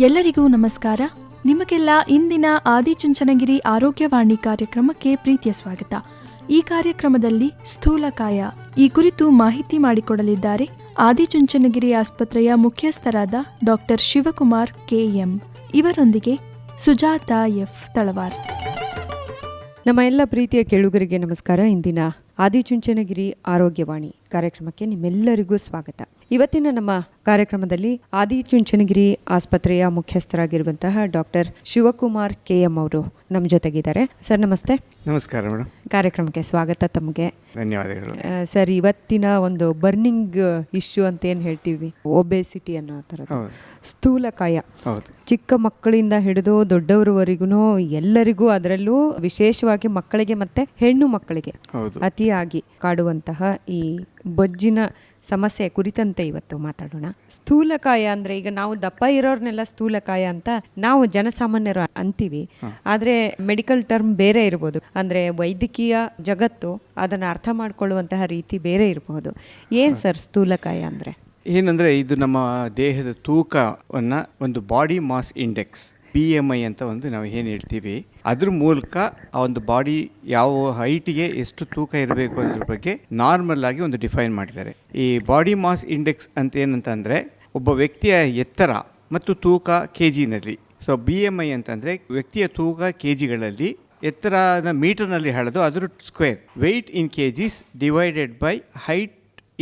ಎಲ್ಲರಿಗೂ ನಮಸ್ಕಾರ. ನಿಮಗೆಲ್ಲ ಇಂದಿನ ಆದಿಚುಂಚನಗಿರಿ ಆರೋಗ್ಯವಾಣಿ ಕಾರ್ಯಕ್ರಮಕ್ಕೆ ಪ್ರೀತಿಯ ಸ್ವಾಗತ. ಈ ಕಾರ್ಯಕ್ರಮದಲ್ಲಿ ಸ್ಥೂಲಕಾಯ ಈ ಕುರಿತು ಮಾಹಿತಿ ಮಾಡಿಕೊಡಲಿದ್ದಾರೆ ಆದಿಚುಂಚನಗಿರಿ ಆಸ್ಪತ್ರೆಯ ಮುಖ್ಯಸ್ಥರಾದ ಡಾಕ್ಟರ್ ಶಿವಕುಮಾರ್ ಕೆಎಂ ಇವರೊಂದಿಗೆ ಸುಜಾತ ಎಫ್ ತಳವಾರ್. ನಮ್ಮ ಎಲ್ಲ ಪ್ರೀತಿಯ ಕೇಳುಗರಿಗೆ ನಮಸ್ಕಾರ. ಇಂದಿನ ಆದಿಚುಂಚನಗಿರಿ ಆರೋಗ್ಯವಾಣಿ ಕಾರ್ಯಕ್ರಮಕ್ಕೆ ನಿಮ್ಮೆಲ್ಲರಿಗೂ ಸ್ವಾಗತ. ಇವತ್ತಿನ ನಮ್ಮ ಕಾರ್ಯಕ್ರಮದಲ್ಲಿ ಆದಿಚುಂಚನಗಿರಿ ಆಸ್ಪತ್ರೆಯ ಮುಖ್ಯಸ್ಥರಾಗಿರುವಂತಹ ಡಾಕ್ಟರ್ ಶಿವಕುಮಾರ್ ಕೆ ಎಂ ಅವರು ನಮ್ಮ ಜೊತೆಗಿದ್ದಾರೆ. ಸರ್ ನಮಸ್ತೆ. ನಮಸ್ಕಾರ ಮೇಡಮ್. ಕಾರ್ಯಕ್ರಮಕ್ಕೆ ಸ್ವಾಗತ ತಮಗೆ. ಧನ್ಯವಾದಗಳು. ಸರ್ ಇವತ್ತಿನ ಒಂದು ಬರ್ನಿಂಗ್ ಇಶ್ಯೂ ಅಂತ ಏನು ಹೇಳ್ತೀವಿ? ಒಬೆಸಿಟಿ ಅನ್ನೋ ತರ ಹೌದು. ಸ್ಥೂಲಕಾಯ ಚಿಕ್ಕ ಮಕ್ಕಳಿಂದ ಹಿಡಿದು ದೊಡ್ಡವರವರೆಗೂ ಎಲ್ಲರಿಗೂ ಅದರಲ್ಲೂ ವಿಶೇಷವಾಗಿ ಮಕ್ಕಳಿಗೆ ಮತ್ತೆ ಹೆಣ್ಣು ಮಕ್ಕಳಿಗೆ ಅತಿಯಾಗಿ ಕಾಡುವಂತಹ ಈ ಬೊಜ್ಜಿನ ಸಮಸ್ಯೆ ಕುರಿತಂತೆ ಇವತ್ತು ಮಾತಾಡೋಣ. ಸ್ಥೂಲಕಾಯ ಅಂದ್ರೆ ಈಗ ನಾವು ದಪ್ಪ ಇರೋರ್ನೆಲ್ಲ ಸ್ಥೂಲಕಾಯ ಅಂತ ನಾವು ಜನಸಾಮಾನ್ಯರು ಅಂತೀವಿ. ಆದ್ರೆ ಮೆಡಿಕಲ್ ಟರ್ಮ್ ಬೇರೆ ಇರ್ಬೋದು. ಅಂದ್ರೆ ವೈದ್ಯಕೀಯ ಜಗತ್ತು ಅದನ್ನ ಅರ್ಥ ಮಾಡ್ಕೊಳ್ಳುವಂತಹ ರೀತಿ ಬೇರೆ ಇರಬಹುದು ಏನ್ ಸರ್ ಸ್ಥೂಲಕಾಯ ಅಂದ್ರೆ? ಏನಂದರೆ ಇದು ನಮ್ಮ ದೇಹದ ತೂಕವನ್ನು ಒಂದು body mass index B M I ಅಂತ ಒಂದು ನಾವು ಏನು ಹೇಳ್ತೀವಿ, ಅದ್ರ ಮೂಲಕ ಆ ಒಂದು ಬಾಡಿ ಯಾವ ಹೈಟಿಗೆ ಎಷ್ಟು ತೂಕ ಇರಬೇಕು ಅನ್ನೋದ್ರ ಬಗ್ಗೆ ನಾರ್ಮಲ್ ಆಗಿ ಒಂದು ಡಿಫೈನ್ ಮಾಡಿದ್ದಾರೆ. ಈ ಬಾಡಿ ಮಾಸ್ ಇಂಡೆಕ್ಸ್ ಅಂತ ಏನಂತ ಅಂದರೆ, ಒಬ್ಬ ವ್ಯಕ್ತಿಯ ಎತ್ತರ ಮತ್ತು ತೂಕ ಕೆ ಜಿನಲ್ಲಿ ಸೊ ಬಿ ಎಂ ಐ ಅಂತಂದರೆ ವ್ಯಕ್ತಿಯ ತೂಕ ಕೆ ಜಿಗಳಲ್ಲಿ ಎತ್ತರದ ಮೀಟರ್ನಲ್ಲಿ ಹೇಳೋದು ಅದರ square weight in K Gs divided by height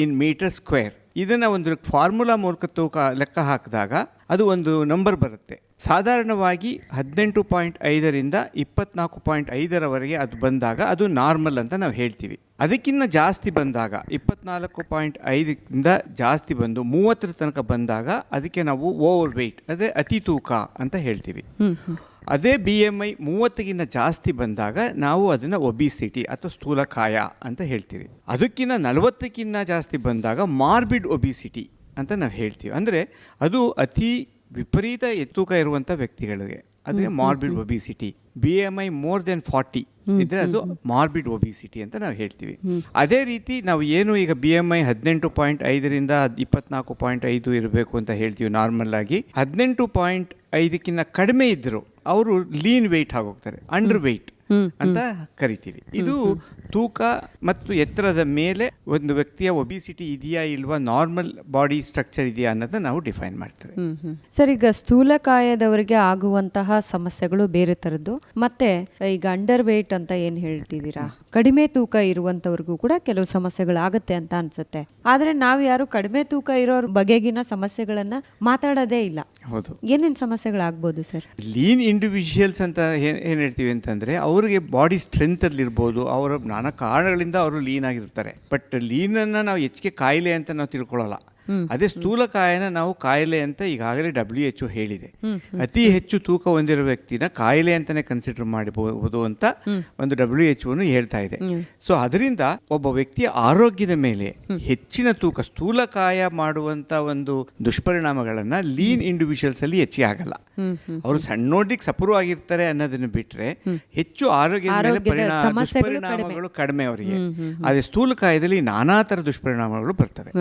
in meter square ಇದನ್ನು ಒಂದು ಫಾರ್ಮುಲಾ ಮೂಲಕ ತೂಕ ಲೆಕ್ಕ ಹಾಕಿದಾಗ ಅದು ಒಂದು ನಂಬರ್ ಬರುತ್ತೆ. ಸಾಧಾರಣವಾಗಿ ಹದಿನೆಂಟು ಪಾಯಿಂಟ್ ಐದರಿಂದ ಇಪ್ಪತ್ನಾಲ್ಕು ಪಾಯಿಂಟ್ ಐದರವರೆಗೆ ಅದು ಬಂದಾಗ ಅದು ನಾರ್ಮಲ್ ಅಂತ ನಾವು ಹೇಳ್ತೀವಿ. ಅದಕ್ಕಿಂತ ಜಾಸ್ತಿ ಬಂದಾಗ ಇಪ್ಪತ್ನಾಲ್ಕು ಪಾಯಿಂಟ್ ಐದರಿಂದ ಜಾಸ್ತಿ ಬಂದು ಮೂವತ್ತರ ತನಕ ಬಂದಾಗ ಅದಕ್ಕೆ ನಾವು ಓವರ್ ವೆಯ್ಟ್ ಅಂದರೆ ಅತಿ ತೂಕ ಅಂತ ಹೇಳ್ತೀವಿ. ಅದೇ ಬಿ ಎಂ ಐ ಮೂವತ್ತಕ್ಕಿಂತ ಜಾಸ್ತಿ ಬಂದಾಗ ನಾವು ಅದನ್ನು ಒಬಿಸಿಟಿ ಅಥವಾ ಸ್ಥೂಲಕಾಯ ಅಂತ ಹೇಳ್ತೀವಿ. ಅದಕ್ಕಿಂತ ನಲವತ್ತಕ್ಕಿಂತ ಜಾಸ್ತಿ ಬಂದಾಗ ಮಾರ್ಬಿಡ್ ಒಬಿಸಿಟಿ ಅಂತ ನಾವು ಹೇಳ್ತೀವಿ. ಅಂದರೆ ಅದು ಅತಿ ವಿಪರೀತ ತೂಕ ಇರುವಂಥ ವ್ಯಕ್ತಿಗಳಿಗೆ. ಅದೇ morbid obesity B M I more than forty ಇದ್ರೆ ಅದು ಮಾರ್ಬಿಡ್ ಒಬಿಸಿಟಿ ಅಂತ ನಾವು ಹೇಳ್ತೀವಿ. ಅದೇ ರೀತಿ ನಾವು ಏನು ಈಗ ಬಿ ಎಂ ಐ ಹದಿನೆಂಟು ಪಾಯಿಂಟ್ ಐದರಿಂದ ಇಪ್ಪತ್ನಾಲ್ಕು ಪಾಯಿಂಟ್ ಐದು ಇರಬೇಕು ಅಂತ ಹೇಳ್ತೀವಿ ನಾರ್ಮಲ್ ಆಗಿ. ಹದಿನೆಂಟು ಪಾಯಿಂಟ್ ಐದಕ್ಕಿಂತ ಕಡಿಮೆ ಇದ್ದರು ಅವರು ಲೀನ್ ವೆಯ್ಟ್ ಆಗೋಗ್ತಾರೆ ಅಂಡರ್ ವೆಯ್ಟ್ ಅಂತ ಕರಿತೀವಿ. ಇದು ತೂಕ ಮತ್ತು ಎತ್ತರದ ಮೇಲೆ ಒಂದು ವ್ಯಕ್ತಿಯ ಒಬಿಸಿಟಿ ಇದೆಯಾ ಇಲ್ವಾ ನಾರ್ಮಲ್ ಬಾಡಿ ಸ್ಟ್ರಕ್ಚರ್ ಇದೆಯಾ ಅನ್ನೋದನ್ನ ನಾವು ಡಿಫೈನ್ ಮಾಡ್ತೇವೆ. ಸರ್ ಈಗ ಸ್ಥೂಲಕಾಯದವರಿಗೆ ಆಗುವಂತಹ ಸಮಸ್ಯೆಗಳು ಬೇರೆ ತರದ್ದು ಮತ್ತೆ ಈಗ ಅಂಡರ್ ವೇಟ್ ಅಂತ ಏನ್ ಹೇಳ್ತಿದ್ದೀರಾ? ಕಡಿಮೆ ತೂಕ ಇರುವಂಥವ್ರಿಗೂ ಕೂಡ ಕೆಲವು ಸಮಸ್ಯೆಗಳಾಗುತ್ತೆ ಅಂತ ಅನ್ಸುತ್ತೆ. ಆದ್ರೆ ನಾವು ಯಾರು ಕಡಿಮೆ ತೂಕ ಇರೋರ್ ಬಗೆಗಿನ ಸಮಸ್ಯೆಗಳನ್ನ ಮಾತಾಡೋದೇ ಇಲ್ಲ. ಹೌದು. ಏನೇನು ಸಮಸ್ಯೆಗಳಾಗ್ಬೋದು ಸರ್? ಲೀನ್ ಇಂಡಿವಿಜುವಲ್ಸ್ ಅಂತ ಏನು ಹೇಳ್ತೀವಿ ಅಂತಂದರೆ ಅವರಿಗೆ ಬಾಡಿ ಸ್ಟ್ರೆಂತಲ್ಲಿ ಇರ್ಬೋದು ಅವರ ನಾನಾ ಕಾರಣಗಳಿಂದ ಅವರು ಲೀನ್ ಆಗಿರ್ತಾರೆ. ಬಟ್ ಲೀನನ್ನು ನಾವು ಹೆಚ್ಚಿಗೆ ಕಾಯಿಲೆ ಅಂತ ನಾವು ತಿಳ್ಕೊಳ್ಳಲ್ಲ. ಅದೇ ಸ್ಥೂಲಕಾಯನ ನಾವು ಕಾಯಿಲೆ ಅಂತ ಈಗಾಗಲೇ ಡಬ್ಲ್ಯೂ ಎಚ್ ಹೇಳಿದೆ. ಅತಿ ಹೆಚ್ಚು ತೂಕ ಹೊಂದಿರೋ ವ್ಯಕ್ತಿನ ಕಾಯಿಲೆ ಅಂತಾನೆ ಕನ್ಸಿಡರ್ ಮಾಡಬಹುದು ಅಂತ ಒಂದು ಡಬ್ಲ್ಯೂ ಎಚ್ ಹೇಳ್ತಾ ಇದೆ. ಸೊ ಅದರಿಂದ ಒಬ್ಬ ವ್ಯಕ್ತಿಯ ಆರೋಗ್ಯದ ಮೇಲೆ ಹೆಚ್ಚಿನ ತೂಕ ಸ್ಥೂಲಕಾಯ ಮಾಡುವಂತ ಒಂದು ದುಷ್ಪರಿಣಾಮಗಳನ್ನ ಲೀನ್ ಇಂಡಿವಿಜುವಲ್ಸ್ ಅಲ್ಲಿ ಹೆಚ್ಚಿಗೆ ಆಗಲ್ಲ. ಅವರು ಸಣ್ಣೋಟಿಗೆ ಸಪುರವಾಗಿರ್ತಾರೆ ಅನ್ನೋದನ್ನ ಬಿಟ್ರೆ ಹೆಚ್ಚು ಆರೋಗ್ಯದ ಮೇಲೆ ಪರಿಣಾಮ ದುಷ್ಪರಿಣಾಮಗಳು ಕಡಿಮೆ ಅವರಿಗೆ. ಅದೇ ಸ್ಥೂಲಕಾಯದಲ್ಲಿ ನಾನಾ ತರ ದುಷ್ಪರಿಣಾಮಗಳು ಬರ್ತವೆ.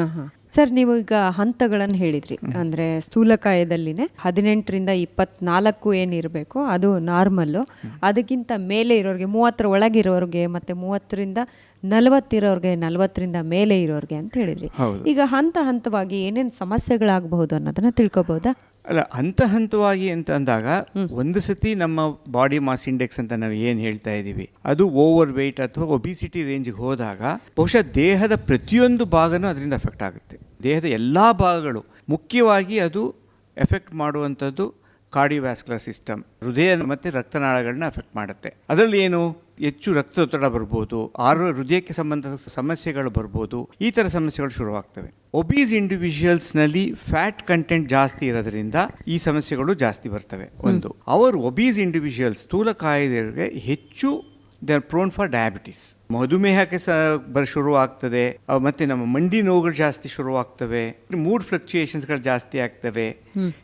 ಸರ್ ನೀವು ಈಗ ಹಂತಗಳನ್ನು ಹೇಳಿದ್ರಿ. ಅಂದ್ರೆ ಸ್ಥೂಲಕಾಯದಲ್ಲಿನೇ ಹದಿನೆಂಟರಿಂದ ಇಪ್ಪತ್ನಾಲ್ಕು ಏನಿರಬೇಕು ಅದು ನಾರ್ಮಲ್ಲು. ಅದಕ್ಕಿಂತ ಮೇಲೆ ಇರೋರಿಗೆ ಮೂವತ್ತರ ಒಳಗಿರೋರಿಗೆ ಮತ್ತೆ ಮೂವತ್ತರಿಂದ ನಲವತ್ತಿರೋರ್ಗೆ ನಲವತ್ತರಿಂದ ಮೇಲೆ ಇರೋರ್ಗೆ ಅಂತ ಹೇಳಿದ್ರಿ. ಈಗ ಹಂತ ಹಂತವಾಗಿ ಏನೇನು ಸಮಸ್ಯೆಗಳಾಗಬಹುದು ಅನ್ನೋದನ್ನ ತಿಳ್ಕೊಬಹುದಾ ಅಲ್ಲ ಹಂತ ಹಂತವಾಗಿ ಅಂತ ಅಂದಾಗ ಒಂದು ಸತಿ ನಮ್ಮ ಬಾಡಿ ಮಾಸ್ ಇಂಡೆಕ್ಸ್ ಅಂತ ನಾವು ಏನು ಹೇಳ್ತಾ ಇದ್ದೀವಿ ಅದು ಓವರ್ ವೆಯ್ಟ್ ಅಥವಾ ಒಬಿಸಿಟಿ ರೇಂಜ್ಗೆ ಹೋದಾಗ ಬಹುಶಃ ದೇಹದ ಪ್ರತಿಯೊಂದು ಭಾಗನೂ ಅದರಿಂದ ಎಫೆಕ್ಟ್ ಆಗುತ್ತೆ. ದೇಹದ ಎಲ್ಲ ಭಾಗಗಳು. ಮುಖ್ಯವಾಗಿ ಅದು ಎಫೆಕ್ಟ್ ಮಾಡುವಂಥದ್ದು ಕಾರ್ಡಿಯೋವ್ಯಾಸ್ಕುಲರ್ ಸಿಸ್ಟಮ್ ಹೃದಯ ಮತ್ತು ರಕ್ತನಾಳಗಳನ್ನ ಎಫೆಕ್ಟ್ ಮಾಡುತ್ತೆ. ಅದರಲ್ಲಿ ಏನು? ಹೆಚ್ಚು ರಕ್ತದೊತ್ತಡ ಬರ್ಬೋದು ಆರೋ ಹೃದಯಕ್ಕೆ ಸಂಬಂಧ ಸಮಸ್ಯೆಗಳು ಬರ್ಬೋದು ಈ ಥರ ಸಮಸ್ಯೆಗಳು ಶುರುವಾಗ್ತವೆ. ಒಬೀಸ್ ಇಂಡಿವಿಜುವಲ್ಸ್ನಲ್ಲಿ ಫ್ಯಾಟ್ ಕಂಟೆಂಟ್ ಜಾಸ್ತಿ ಇರೋದ್ರಿಂದ ಈ ಸಮಸ್ಯೆಗಳು ಜಾಸ್ತಿ ಬರ್ತವೆ. ಒಂದು ಅವರು ಒಬೀಸ್ ಇಂಡಿವಿಜುವಲ್ಸ್ ಸ್ಥೂಲಕಾಯದವರಿಗೆ ಹೆಚ್ಚು they are prone for diabetes ಮಧುಮೇಹಕ್ಕೆ ಸಹ ಬರ ಶುರು ಆಗ್ತದೆ ಮತ್ತೆ ನಮ್ಮ ಮಂಡಿ ನೋವುಗಳು ಜಾಸ್ತಿ ಶುರುವಾಗ್ತವೆ. ಮೂಡ್ ಫ್ಲಕ್ಚುಯೇಷನ್ಸ್ಗಳು ಜಾಸ್ತಿ ಆಗ್ತವೆ.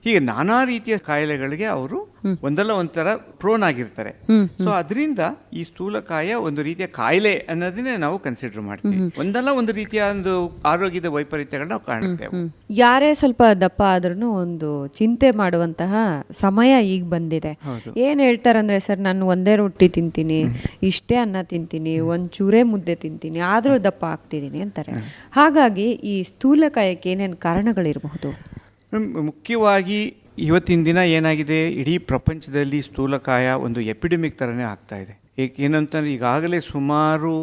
ಹೀಗೆ ನಾನಾ ರೀತಿಯ ಕಾಯಿಲೆಗಳಿಗೆ ಅವರು ಒಂದಲ್ಲ ಒಂಥರ ಪ್ರೋನ್ ಆಗಿರ್ತಾರೆ. ಸೊ ಅದರಿಂದ ಈ ಸ್ಥೂಲಕಾಯ ಒಂದು ರೀತಿಯ ಕಾಯಿಲೆ ಅನ್ನೋದನ್ನೇ ನಾವು ಕನ್ಸಿಡರ್ ಮಾಡ್ತೀವಿ. ಒಂದಲ್ಲ ಒಂದು ರೀತಿಯ ಒಂದು ಆರೋಗ್ಯದ ವೈಪರೀತ್ಯಗಳನ್ನ ನಾವು ಕಾಣುತ್ತೇವೆ ಯಾರೇ ಸ್ವಲ್ಪ ದಪ್ಪ ಆದ್ರೂ ಒಂದು ಚಿಂತೆ ಮಾಡುವಂತಹ ಸಮಯ ಈಗ ಬಂದಿದೆ. ಏನ್ ಹೇಳ್ತಾರಂದ್ರೆ ಸರ್ ನಾನು ಒಂದೇ ರೊಟ್ಟಿ ತಿಂತೀನಿ ಇಷ್ಟೇ ಅನ್ನ ತಿಂತೀನಿ ಒಂದ್ ಚೂರೇ ಮುದ್ದೆ ತಿಂತೀನಿ, ಆದರೂ ದಪ್ಪ ಆಗ್ತಿದ್ದೀನಿ ಅಂತಾರೆ. ಹಾಗಾಗಿ ಈ ಸ್ಥೂಲಕಾಯಕ್ಕೆ ಏನೇನು ಕಾರಣಗಳಿರಬಹುದು? ಮುಖ್ಯವಾಗಿ ಇವತ್ತಿನ ದಿನ ಏನಾಗಿದೆ? ಇಡೀ ಪ್ರಪಂಚದಲ್ಲಿ ಸ್ಥೂಲಕಾಯ ಒಂದು ಎಪಿಡೆಮಿಕ್ ಥರನೇ ಆಗ್ತಾ ಇದೆ. ಏನಂತಂದ್ರೆ, ಈಗಾಗಲೇ ಸುಮಾರು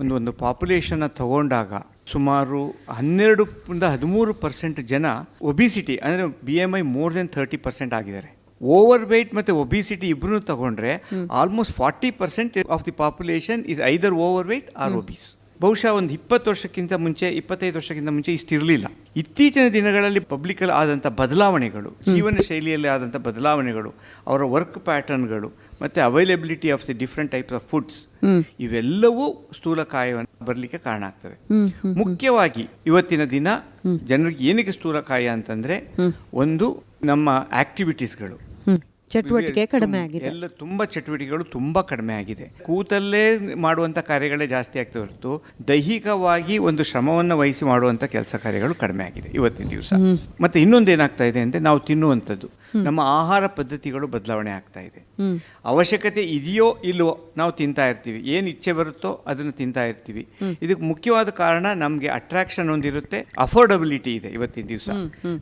ಒಂದು ಒಂದು ಪಾಪ್ಯುಲೇಷನ್ನ ತಗೊಂಡಾಗ ಸುಮಾರು ಹನ್ನೆರಡು ಹದಿಮೂರು ಪರ್ಸೆಂಟ್ ಜನ ಒಬಿಸಿಟಿ, ಅಂದರೆ B M I more than thirty percent ಆಗಿದ್ದಾರೆ. ಓವರ್ ವೆಯ್ಟ್ ಮತ್ತು ಒಬಿಸಿಟಿ ಇಬ್ಬರೂ ತಗೊಂಡ್ರೆ almost forty percent of the population is either over weight or obese ಬಹುಶಃ ಒಂದು ಇಪ್ಪತ್ತು ವರ್ಷಕ್ಕಿಂತ ಮುಂಚೆ ಇಪ್ಪತ್ತೈದು ವರ್ಷಕ್ಕಿಂತ ಮುಂಚೆ ಇಷ್ಟಿರಲಿಲ್ಲ ಇತ್ತೀಚಿನ ದಿನಗಳಲ್ಲಿ ಪಬ್ಲಿಕಲ್ಲಿ ಆದಂಥ ಬದಲಾವಣೆಗಳು ಜೀವನ ಶೈಲಿಯಲ್ಲಿ ಆದಂಥ ಬದಲಾವಣೆಗಳು ಅವರ ವರ್ಕ್ ಪ್ಯಾಟರ್ನ್ಗಳು ಮತ್ತು availability of the different types of foods ಇವೆಲ್ಲವೂ ಸ್ಥೂಲಕಾಯವನ್ನು ಬರಲಿಕ್ಕೆ ಕಾರಣ ಆಗ್ತವೆ. ಮುಖ್ಯವಾಗಿ ಇವತ್ತಿನ ದಿನ ಜನರಿಗೆ ಏನಕ್ಕೆ ಸ್ಥೂಲಕಾಯ ಅಂತಂದ್ರೆ ಒಂದು ನಮ್ಮ ಆಕ್ಟಿವಿಟೀಸ್ಗಳು ಚಟುವಟಿಕೆ ಕಡಿಮೆ ಆಗಿದೆ. ಎಲ್ಲ ತುಂಬ ಚಟುವಟಿಕೆಗಳು ತುಂಬ ಕಡಿಮೆ ಆಗಿದೆ. ಕೂತಲ್ಲೇ ಮಾಡುವಂಥ ಕಾರ್ಯಗಳೇ ಜಾಸ್ತಿ ಆಗ್ತಾ ಹೊರತು ದೈಹಿಕವಾಗಿ ಒಂದು ಶ್ರಮವನ್ನು ವಹಿಸಿ ಮಾಡುವಂಥ ಕೆಲಸ ಕಾರ್ಯಗಳು ಕಡಿಮೆ ಆಗಿದೆ ಇವತ್ತಿನ ದಿವಸ. ಮತ್ತೆ ಇನ್ನೊಂದು ಏನಾಗ್ತಾ ಇದೆ ಅಂದರೆ ನಾವು ತಿನ್ನುವಂಥದ್ದು. ನಮ್ಮ ಆಹಾರ ಪದ್ಧತಿಗಳು ಬದಲಾವಣೆ ಆಗ್ತಾ ಇದೆ. ಅವಶ್ಯಕತೆ ಇದೆಯೋ ಇಲ್ವೋ ನಾವು ತಿಂತಾ ಇರ್ತೀವಿ. ಏನು ಇಚ್ಛೆ ಬರುತ್ತೋ ಅದನ್ನು ತಿಂತಾ ಇರ್ತೀವಿ. ಇದಕ್ಕೆ ಮುಖ್ಯವಾದ ಕಾರಣ ನಮಗೆ ಅಟ್ರಾಕ್ಷನ್ ಒಂದಿರುತ್ತೆ. ಅಫೋರ್ಡಬಿಲಿಟಿ ಇದೆ ಇವತ್ತಿನ ದಿವಸ.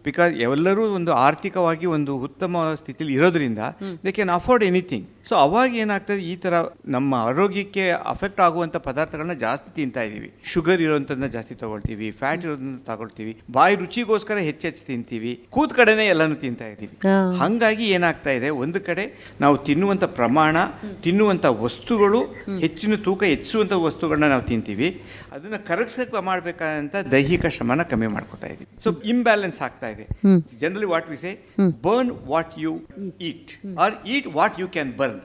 ಬಿಕಾಸ್ ಎಲ್ಲರೂ ಒಂದು ಆರ್ಥಿಕವಾಗಿ ಒಂದು ಉತ್ತಮ ಸ್ಥಿತಿಲಿ ಇರೋದ್ರಿಂದ they can afford anything so ಅವಾಗ ಏನಾಗ್ತದೆ? ಈ ಥರ ನಮ್ಮ ಆರೋಗ್ಯಕ್ಕೆ ಅಫೆಕ್ಟ್ ಆಗುವಂಥ ಪದಾರ್ಥಗಳನ್ನ ಜಾಸ್ತಿ ತಿಂತಾ ಇದ್ದೀವಿ. ಶುಗರ್ ಇರೋಂಥದ್ದನ್ನ ಜಾಸ್ತಿ ತಗೊಳ್ತೀವಿ. ಫ್ಯಾಟ್ ಇರೋದನ್ನ ತಗೊಳ್ತೀವಿ. ಬಾಯಿ ರುಚಿಗೋಸ್ಕರ ಹೆಚ್ಚೆಚ್ಚು ತಿಂತೀವಿ. ಕೂತ್ ಕಡೆನೇ ಎಲ್ಲನೂ ತಿಂತಾ ಇದ್ದೀವಿ. ಹಾಗಾಗಿ ಏನಾಗ್ತಾ ಇದೆ? ಒಂದು ಕಡೆ ನಾವು ತಿನ್ನುವಂಥ ಪ್ರಮಾಣ ತಿನ್ನುವಂಥ ವಸ್ತುಗಳು ಹೆಚ್ಚಿನ ತೂಕ ಹೆಚ್ಚಿಸುವಂಥ ವಸ್ತುಗಳನ್ನ ನಾವು ತಿಂತೀವಿ. ಅದನ್ನ ಕರಗಿಸಕ್ಕೆ ಮಾಡಬೇಕಾದಂಥ ದೈಹಿಕ ಶ್ರಮನ ಕಮ್ಮಿ ಮಾಡ್ಕೊತಾ ಇದ್ದೀವಿ ಸೊ ಇಂಬ್ಯಾಲೆನ್ಸ್ ಆಗ್ತಾ ಇದೆ. Generally what we say burn what you eat or eat what you can burn